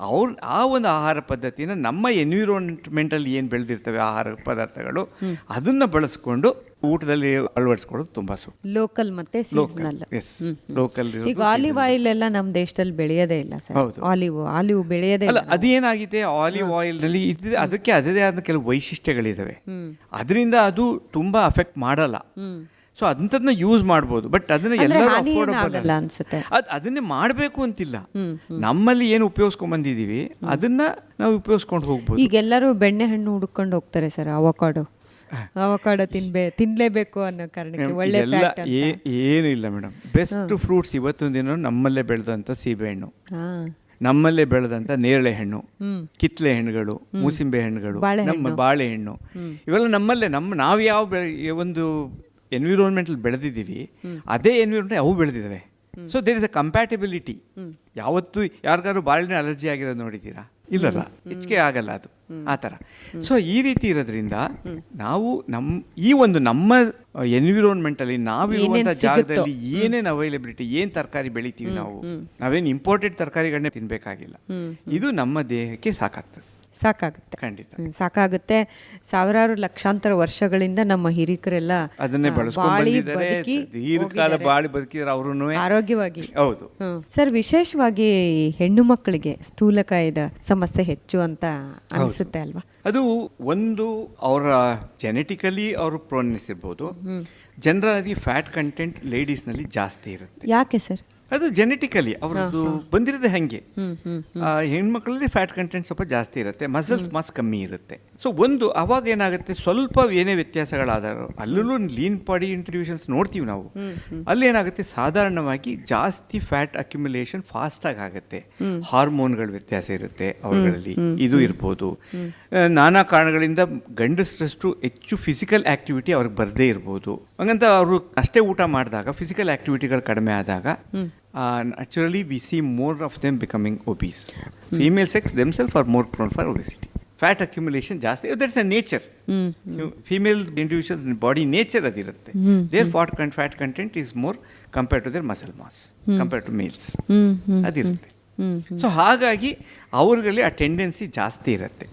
ಅವ್ರ ಆ ಒಂದು ಆಹಾರ ಪದ್ಧತಿನ ನಮ್ಮ ಎನ್ವಿರಾನ್ಮೆಂಟಲ್ಲಿ ಏನು ಬೆಳೆದಿರ್ತವೆ ಆಹಾರ ಪದಾರ್ಥಗಳು ಅದನ್ನ ಬಳಸ್ಕೊಂಡು ಊಟದಲ್ಲಿ ಅಳವಡಿಸ್ಕೊಳ್ಳೋದು ತುಂಬಾ ಸು ಲೋಕಲ್ ಮತ್ತೆ ಸೀಸನಲ್ ಲೋಕಲ್ ಈಗ ಆಲಿವ್ ಆಯಿಲ್ ಎಲ್ಲ ನಮ್ಮ ದೇಶದಲ್ಲಿ ಬೆಳೆಯೋದೇ ಇಲ್ಲ ಸರ್. ಆಲಿವ್ ಆಲಿವ್ ಬೆಳೆಯೋದೇ ಇಲ್ಲ. ಅದೇನಾಗಿದೆ? ಆಲಿವ್ ಆಯಿಲ್ನಲ್ಲಿ ಇದು ಅದಕ್ಕೆ ಅದೇ ಆದ ಕೆಲವು ವೈಶಿಷ್ಟ್ಯಗಳಿದ್ದಾವೆ ಅದರಿಂದ ಅದು ತುಂಬಾ ಅಫೆಕ್ಟ್ ಮಾಡಲ್ಲ. ಸೊ ಅಂಥದ್ನ ಯೂಸ್ ಮಾಡ್ಬೋದು. ಬಟ್ ಅದನ್ನ ಎಲ್ಲರೂ ಅನ್ಸುತ್ತೆ. ಅದ್ ಅದನ್ನೇ ಮಾಡಬೇಕು ಅಂತಿಲ್ಲ. ನಮ್ಮಲ್ಲಿ ಏನು ಉಪಯೋಗಿಸ್ಕೊಂಡ್ ಬಂದಿದೀವಿ ಅದನ್ನ ನಾವು ಉಪಯೋಗಿಸ್ಕೊಂಡು ಹೋಗ್ಬೋದು. ಈಗ ಎಲ್ಲರೂ ಬೆಣ್ಣೆ ಹಣ್ಣು ಹುಡ್ಕೊಂಡು ಹೋಗ್ತಾರೆ ಸರ್ ಅವಕಾಡೋ. ಅವಕಾಡೋ ತಿನ್ಬೇ ತಿನ್ಲೇಬೇಕು ಅನ್ನೋ ಕಾರಣಕ್ಕೆ ಒಳ್ಳೆ ಏನು ಇಲ್ಲ ಮೇಡಮ್. ಬೆಸ್ಟ್ ಫ್ರೂಟ್ಸ್ ಇವತ್ತಿನ ದಿನ ನಮ್ಮಲ್ಲೇ ಬೆಳೆದಂತ ಸೀಬೆಹಣ್ಣು ಹಾ. ನಮ್ಮಲ್ಲೇ ಬೆಳೆದಂತ ನೇರಳೆ ಹಣ್ಣು ಕಿತ್ಲೆ ಹಣ್ಣುಗಳು ಮೂಸಿಂಬೆ ಹಣ್ಣುಗಳು. ನಮ್ಮ ಬಾಳೆಹಣ್ಣು ಇವೆಲ್ಲ ನಮ್ಮಲ್ಲೇ ನಮ್ಮ ನಾವು ಯಾವ ಒಂದು ಎನ್ವಿರೋನ್ಮೆಂಟ್ ಬೆಳೆದಿದ್ದೀವಿ ಅದೇ ಎನ್ವಿರೋನ್ಮೆಂಟ್ ಅವು ಬೆಳೆದಿದ್ದಾವೆ. So there is a compatibility ಯಾವತ್ತು ಯಾರಿಗಾದ್ರು ಬಾಳೆಹಣ್ಣು ಅಲರ್ಜಿ ಆಗಿರೋದು ನೋಡಿದ್ದೀರಾ? ಇಲ್ಲಲ್ಲ. ಹೆಚ್ಚಿಗೆ ಆಗಲ್ಲ ಅದು. ಆ ಥರ. ಸೊ ಈ ರೀತಿ ಇರೋದ್ರಿಂದ ನಾವು ನಮ್ಮ ಈ ಒಂದು ನಮ್ಮ ಎನ್ವಿರೋನ್ಮೆಂಟಲ್ಲಿ ನಾವಿರುವಂಥ. ಜಾಗದಲ್ಲಿ ಏನೇನು ಅವೈಲೇಬಿಲಿಟಿ ಏನು ತರಕಾರಿ ಬೆಳಿತೀವಿ ನಾವು ನಾವೇನು ಇಂಪೋರ್ಟೆಡ್ ತರಕಾರಿಗಳನ್ನೇ ತಿನ್ಬೇಕಾಗಿಲ್ಲ. ಇದು ನಮ್ಮ ದೇಹಕ್ಕೆ ಸಾಕಾಗ್ತದೆ. ಸಾಕಾಗುತ್ತೆ. ಖಂಡಿತ. ಸಾಕಾಗುತ್ತೆ. ಸಾವಿರಾರು ಲಕ್ಷಾಂತರ ವರ್ಷಗಳಿಂದ ನಮ್ಮ ಹಿರಿಕರೆಲ್ಲ ಅದನ್ನೇ ಬಾಳಿ ಬದುಕಿ ದೀರ್ಘಕಾಲ ಬಾಳಿ ಬದುಕಿದ್ರೆ ಅವರು ಆರೋಗ್ಯವಾಗಿ. ಹೌದು. ಸರ್ ವಿಶೇಷವಾಗಿ ಹೆಣ್ಣು ಮಕ್ಕಳಿಗೆ ಸ್ಥೂಲಕಾಯದ ಸಮಸ್ಯೆ ಹೆಚ್ಚು ಅಂತ ಅನಿಸುತ್ತೆ ಅಲ್ವಾ? ಅದು ಒಂದು ಅವರ ಜೆನೆಟಿಕಲಿ ಅವರು ಪ್ರೋನೆಸ್ ಇರ್ಬೋದು ಜನರಲಿ ಫ್ಯಾಟ್ ಕಂಟೆಂಟ್ ಲೇಡೀಸ್ನಲ್ಲಿ ಜಾಸ್ತಿ ಇರುತ್ತೆ. ಯಾಕೆ ಸರ್? ಅದು ಜೆನೆಟಿಕಲಿ ಅವ್ರದ್ದು ಬಂದಿರೋದೇ ಹಂಗೆ. ಹೆಣ್ಮಕ್ಳಲ್ಲಿ ಫ್ಯಾಟ್ ಕಂಟೆಂಟ್ ಸ್ವಲ್ಪ ಜಾಸ್ತಿ ಇರುತ್ತೆ ಮಸಲ್ಸ್ ಮಾಸ್ ಕಮ್ಮಿ ಇರುತ್ತೆ. ಸೊ ಒಂದು ಅವಾಗ ಏನಾಗುತ್ತೆ? ಸ್ವಲ್ಪ ಏನೇ ವ್ಯತ್ಯಾಸಗಳಾದರೂ ಅಲ್ಲೂ ಲೀನ್ ಬಾಡಿ ಇಂಟ್ರಿಬ್ಯೂಷನ್ಸ್ ನೋಡ್ತೀವಿ ನಾವು. ಅಲ್ಲಿ ಏನಾಗುತ್ತೆ? ಸಾಧಾರಣವಾಗಿ ಜಾಸ್ತಿ ಫ್ಯಾಟ್ ಅಕ್ಯುಮುಲೇಷನ್ ಫಾಸ್ಟಾಗಿ ಆಗುತ್ತೆ. ಹಾರ್ಮೋನ್ಗಳ ವ್ಯತ್ಯಾಸ ಇರುತ್ತೆ ಅವುಗಳಲ್ಲಿ ಇದು ಇರ್ಬೋದು. ನಾನಾ ಕಾರಣಗಳಿಂದ ಗಂಡಸ್ರಷ್ಟು ಹೆಚ್ಚು ಫಿಸಿಕಲ್ ಆಕ್ಟಿವಿಟಿ ಅವ್ರಿಗೆ ಬರದೇ ಇರ್ಬೋದು. ಹಂಗಂತ ಅವರು ಅಷ್ಟೇ ಊಟ ಮಾಡಿದಾಗ ಫಿಸಿಕಲ್ ಆಕ್ಟಿವಿಟಿಗಳು ಕಡಿಮೆ ಆದಾಗ naturally we see more of them becoming obese female sex themself are more prone for obesity fat accumulation ಜಾಸ್ತಿ. That's a nature female individual body nature ಅದಿರುತ್ತೆ there fat ಕಂಟ್ fat content is more compare to their muscle mass compare to males ಅದಿರುತ್ತೆ so ಹಾಗಾಗಿ ಅವ್ರಲ್ಲಿ ಆ tendency ಜಾಸ್ತಿ ಇರುತ್ತೆ.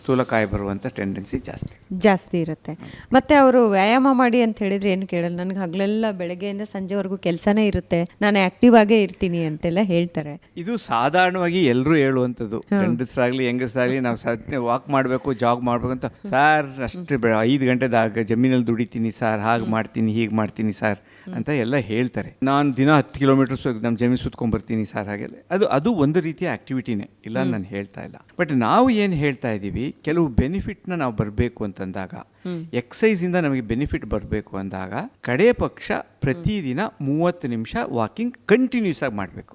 ಸ್ಥೂಲಕಾಯಿ ಬರುವಂಥ tendency ಜಾಸ್ತಿ. ಜಾಸ್ತಿ ಇರುತ್ತೆ. ಮತ್ತೆ ಅವರು ವ್ಯಾಯಾಮ ಮಾಡಿ ಅಂತ ಹೇಳಿದ್ರೆ ಏನು ಕೇಳಲ್ಲ. ನನಗೆ ಹಗಲೆಲ್ಲ ಬೆಳಗ್ಗೆಯಿಂದ ಸಂಜೆವರೆಗೂ ಕೆಲಸನೇ ಇರುತ್ತೆ. ನಾನು ಆಕ್ಟಿವ್ ಆಗೇ ಇರ್ತೀನಿ ಅಂತೆಲ್ಲ ಹೇಳ್ತಾರೆ. ಇದು ಸಾಧಾರಣವಾಗಿ ಎಲ್ಲರೂ ಹೇಳುವಂಥದ್ದು. ಗಂಡಸರಾಗಲಿ ಹೆಂಗಸರಾಗಲಿ ನಾವು ಸದ್ಯ ವಾಕ್ ಮಾಡಬೇಕು ಜಾಗ್ ಮಾಡಬೇಕು ಅಂತ. ಸರ್ ಅಷ್ಟು ಐದು ಗಂಟೆದಾಗ ಜಮೀನಲ್ಲಿ ದುಡಿತೀನಿ ಸರ್ ಹಾಗೆ ಮಾಡ್ತೀನಿ ಹೀಗೆ ಮಾಡ್ತೀನಿ ಸರ್ ಅಂತ ಎಲ್ಲ ಹೇಳ್ತಾರೆ. ನಾನು ದಿನ ಹತ್ತು ಕಿಲೋಮೀಟರ್ ನಮ್ಮ ಜಮೀನು ಸುತ್ಕೊಂಡ್ಬರ್ತೀನಿ ಸರ್ ಹಾಗೆಲ್ಲ. ಅದು ಅದು ಒಂದು ರೀತಿಯ ಆಕ್ಟಿವಿಟಿನೇ ಇಲ್ಲ ನಾನು ಹೇಳ್ತಾ ಇಲ್ಲ. ಬಟ್ ನಾವು ಏನು ಹೇಳ್ತಾ ಇದ್ದೀವಿ ಕೆಲವು ಬೆನಿಫಿಟ್ನ ನಾವು ಬರಬೇಕು ಅಂತಂದಾಗ ಎಕ್ಸೈಸಿಂದ ನಮಗೆ ಬೆನಿಫಿಟ್ ಬರಬೇಕು ಅಂದಾಗ ಕಡೇ ಪಕ್ಷ ಪ್ರತಿದಿನ ಮೂವತ್ತು ನಿಮಿಷ ವಾಕಿಂಗ್ ಕಂಟಿನ್ಯೂಸ್ ಆಗಿ ಮಾಡಬೇಕು.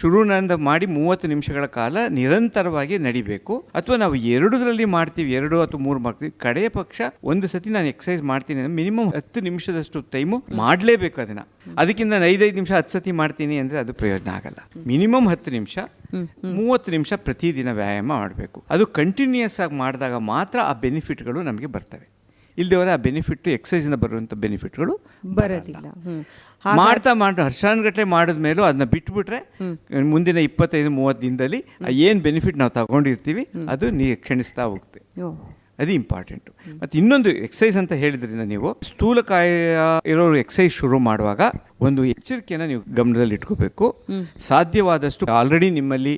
ಶುರುನಂದ ಮಾಡಿ ಮೂವತ್ತು ನಿಮಿಷಗಳ ಕಾಲ ನಿರಂತರವಾಗಿ ನಡಿಬೇಕು. ಅಥವಾ ನಾವು ಎರಡರಲ್ಲಿ ಮಾಡ್ತೀವಿ ಎರಡು ಅಥವಾ ಮೂರು ಮಾಡ್ತೀವಿ ಕಡೆಯ ಪಕ್ಷ ಒಂದು ಸತಿ ನಾನು ಎಕ್ಸಸೈಸ್ ಮಾಡ್ತೀನಿ ಅಂದ್ರೆ ಮಿನಿಮಮ್ ಹತ್ತು ನಿಮಿಷದಷ್ಟು ಟೈಮು ಮಾಡಲೇಬೇಕು ಅದನ್ನ ಅದಕ್ಕಿಂತ ನಾನು ಐದೈದು ನಿಮಿಷ ಹತ್ತು ಸತಿ ಮಾಡ್ತೀನಿ ಅಂದ್ರೆ ಅದು ಪ್ರಯೋಜನ ಆಗಲ್ಲ. ಮಿನಿಮಮ್ ಹತ್ತು ನಿಮಿಷ ಮೂವತ್ತು ನಿಮಿಷ ಪ್ರತಿದಿನ ವ್ಯಾಯಾಮ ಮಾಡಬೇಕು. ಅದು ಕಂಟಿನ್ಯೂಸ್ ಆಗಿ ಮಾಡಿದಾಗ ಮಾತ್ರ ಆ ಬೆನಿಫಿಟ್ಗಳು ನಮಗೆ ಬರ್ತವೆ. ಇಲ್ದೇವರೆ ಆ ಬೆನಿಫಿಟ್ ಬರುವಂತ ಬರುವಂಥ ಬೆನಿಫಿಟ್ಗಳು ಬರೋದಿಲ್ಲ. ಮಾಡ್ತಾ ಮಾಡ್ತಾ ಮಾಡಿ ಹರ್ಷಾನ್ಗಟ್ಲೆ ಮಾಡಿದ್ಮೇಲೂ ಅದನ್ನ ಬಿಟ್ಬಿಟ್ರೆ ಮುಂದಿನ ಇಪ್ಪತ್ತೈದು ಮೂವತ್ತು ದಿನದಲ್ಲಿ ಏನು ಬೆನಿಫಿಟ್ ನಾವು ತಗೊಂಡಿರ್ತೀವಿ ಅದು ನೀ ಕ್ಷಣಿಸ್ತಾ ಹೋಗುತ್ತೆ. ಅದು ಇಂಪಾರ್ಟೆಂಟು ಮತ್ತು ಇನ್ನೊಂದು ಎಕ್ಸೈಸ್ ಅಂತ ಹೇಳಿದ್ರಿಂದ ನೀವು ಸ್ಥೂಲಕಾಯ ಇರೋರು ಎಕ್ಸೈಸ್ ಶುರು ಮಾಡುವಾಗ ಒಂದು ಎಚ್ಚರಿಕೆಯನ್ನು ನೀವು ಗಮನದಲ್ಲಿ ಇಟ್ಕೋಬೇಕು. ಸಾಧ್ಯವಾದಷ್ಟು ಆಲ್ರೆಡಿ ನಿಮ್ಮಲ್ಲಿ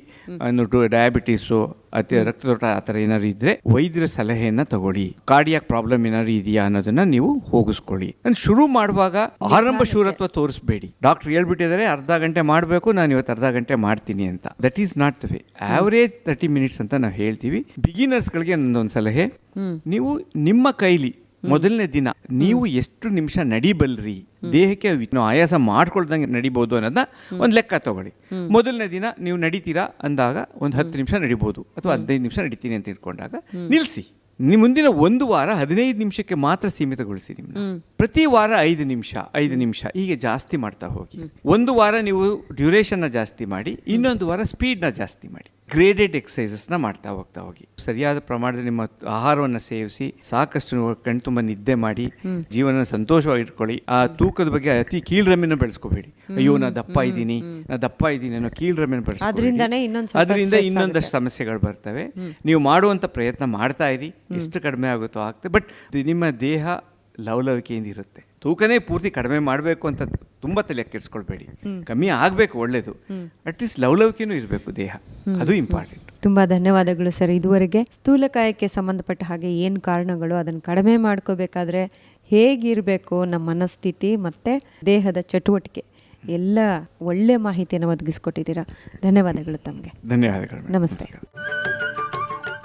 ಡಯಾಬಿಟೀಸು ಅತಿ ರಕ್ತದೊಟ್ಟ ಆ ಥರ ಏನಾದ್ರು ಇದ್ರೆ ವೈದ್ಯರ ಸಲಹೆಯನ್ನ ತಗೊಳ್ಳಿ. ಕಾರ್ಡಿಯಾಕ್ ಪ್ರಾಬ್ಲಮ್ ಏನಾದ್ರು ಇದೆಯಾ ಅನ್ನೋದನ್ನ ನೀವು ಹೋಗಿಸ್ಕೊಳ್ಳಿ. ಶುರು ಮಾಡುವಾಗ ಆರಂಭ ಶೂರತ್ವ ತೋರಿಸ್ಬೇಡಿ. ಡಾಕ್ಟರ್ ಹೇಳ್ಬಿಟ್ಟಿದ್ದಾರೆ ಅರ್ಧ ಗಂಟೆ ಮಾಡಬೇಕು ನಾನು ಇವತ್ತು ಅರ್ಧ ಗಂಟೆ ಮಾಡ್ತೀನಿ ಅಂತ. That is not the way average thirty minutes ಅಂತ ನಾವು ಹೇಳ್ತೀವಿ. ಬಿಗಿನರ್ಸ್ಗಳಿಗೆ ನನ್ನೊಂದು ಸಲಹೆ. ನೀವು ನಿಮ್ಮ ಕೈಲಿ ಮೊದಲನೇ ದಿನ ನೀವು ಎಷ್ಟು ನಿಮಿಷ ನಡಿಬಲ್ರಿ? ದೇಹಕ್ಕೆ ಆಯಾಸ ಮಾಡ್ಕೊಳ್ದಂಗೆ ನಡಿಬಹುದು ಅನ್ನೋದನ್ನ ಒಂದು ಲೆಕ್ಕ ತಗೊಳ್ಳಿ. ಮೊದಲನೇ ದಿನ ನೀವು ನಡಿತೀರಾ ಅಂದಾಗ ಒಂದು ಹತ್ತು ನಿಮಿಷ ನಡಿಬಹುದು ಅಥವಾ ಹದಿನೈದು ನಿಮಿಷ ನಡಿತೀನಿ ಅಂತ ಇಟ್ಕೊಂಡಾಗ ನಿಲ್ಲಿಸಿ ನಿಮ್ಮ ಮುಂದಿನ ಒಂದು ವಾರ ಹದಿನೈದು ನಿಮಿಷಕ್ಕೆ ಮಾತ್ರ ಸೀಮಿತಗೊಳಿಸಿ ನಿಮ್ಮ ಪ್ರತಿ ವಾರ ಐದು ನಿಮಿಷ ಐದು ನಿಮಿಷ ಹೀಗೆ ಜಾಸ್ತಿ ಮಾಡ್ತಾ ಹೋಗಿ. ಒಂದು ವಾರ ನೀವು ಡ್ಯೂರೇಷನ್ನ ಜಾಸ್ತಿ ಮಾಡಿ ಇನ್ನೊಂದು ವಾರ ಸ್ಪೀಡ್ನ ಜಾಸ್ತಿ ಮಾಡಿ. ಗ್ರೇಡೆಡ್ ಎಕ್ಸಸೈಸಸ್ನ ಮಾಡ್ತಾ ಹೋಗ್ತಾ ಹೋಗಿ. ಸರಿಯಾದ ಪ್ರಮಾಣದಲ್ಲಿ ನಿಮ್ಮ ಆಹಾರವನ್ನು ಸೇವಿಸಿ ಸಾಕಷ್ಟು ಕಣ್ ತುಂಬ ನಿದ್ದೆ ಮಾಡಿ ಜೀವನ ಸಂತೋಷವಾಗಿ ಇಟ್ಕೊಳ್ಳಿ ಆ ತೂಕದ ಬಗ್ಗೆ ಅತಿ ಕೀಳ್ರಮೆನ ಬೆಳೆಸ್ಕೋಬೇಡಿ. ಅಯ್ಯೋ ನಾ ದಪ್ಪ ಇದ್ದೀನಿ ನಾ ದಪ್ಪ ಇದ್ದೀನಿ ಅನ್ನೋ ಇನ್ನೊಂದ್ ಸ್ವಲ್ಪ ಅದರಿಂದ ಇನ್ನೊಂದಷ್ಟು ಸಮಸ್ಯೆಗಳು ಬರ್ತವೆ. ನೀವು ಮಾಡುವಂಥ ಪ್ರಯತ್ನ ಮಾಡ್ತಾ ಇರಿ. ಎಷ್ಟು ಕಡಿಮೆ ಆಗುತ್ತೋ ಆಗ್ತದೆ. ಬಟ್ ನಿಮ್ಮ ದೇಹ ಲವಲವಿಕೆಯಿಂದ ಇರುತ್ತೆ. ತೂಕನೇ ಪೂರ್ತಿ ಕಡಿಮೆ ಮಾಡಬೇಕು ಅಂತ ತುಂಬ ತಲೆ ಕೆಡಿಸ್ಕೊಳ್ಬೇಡಿ. ಕಮ್ಮಿ ಆಗಬೇಕು ಒಳ್ಳೇದು. ಅಟ್ಲೀಸ್ಟ್ ಲವಲವಿಕೆನೂ ಇರಬೇಕು ದೇಹ. ಅದು ಇಂಪಾರ್ಟೆಂಟ್ ತುಂಬಾ ಧನ್ಯವಾದಗಳು ಸರ್. ಇದುವರೆಗೆ ಸ್ಥೂಲಕಾಯಕ್ಕೆ ಸಂಬಂಧಪಟ್ಟ ಹಾಗೆ ಏನು ಕಾರಣಗಳು ಅದನ್ನು ಕಡಿಮೆ ಮಾಡ್ಕೋಬೇಕಾದ್ರೆ ಹೇಗಿರಬೇಕು ನಮ್ಮ ಮನಸ್ಥಿತಿ ಮತ್ತು ದೇಹದ ಚಟುವಟಿಕೆ ಎಲ್ಲ ಒಳ್ಳೆ ಮಾಹಿತಿಯನ್ನು ಒದಗಿಸ್ಕೊಟ್ಟಿದ್ದೀರಾ. ಧನ್ಯವಾದಗಳು ತಮಗೆ. ಧನ್ಯವಾದಗಳು. ನಮಸ್ತೆ.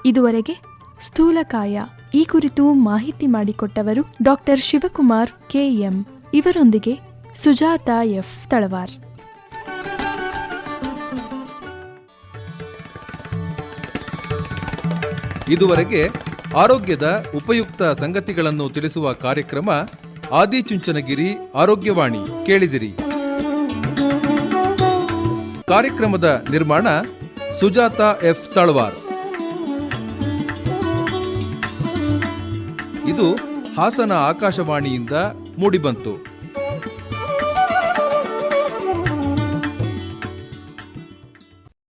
ಇದುವರೆಗೆ ಸ್ಥೂಲಕಾಯ. ಈ ಕುರಿತು ಮಾಹಿತಿ ಮಾಡಿಕೊಟ್ಟವರು ಡಾಕ್ಟರ್ ಶಿವಕುಮಾರ್ ಕೆಎಂ ಇವರೊಂದಿಗೆ ಸುಜಾತಾ ಎಫ್ ತಳವಾರ್. ಇದುವರೆಗೆ ಆರೋಗ್ಯದ ಉಪಯುಕ್ತ ಸಂಗತಿಗಳನ್ನು ತಿಳಿಸುವ ಕಾರ್ಯಕ್ರಮ ಆದಿಚುಂಚನಗಿರಿ ಆರೋಗ್ಯವಾಣಿ ಕೇಳಿದಿರಿ. ಕಾರ್ಯಕ್ರಮದ ನಿರ್ಮಾಣ ಸುಜಾತಾ ಎಫ್ ತಳವಾರ್. ಇದು ಹಾಸನ ಆಕಾಶವಾಣಿಯಿಂದ ಮೂಡಿಬಂತು.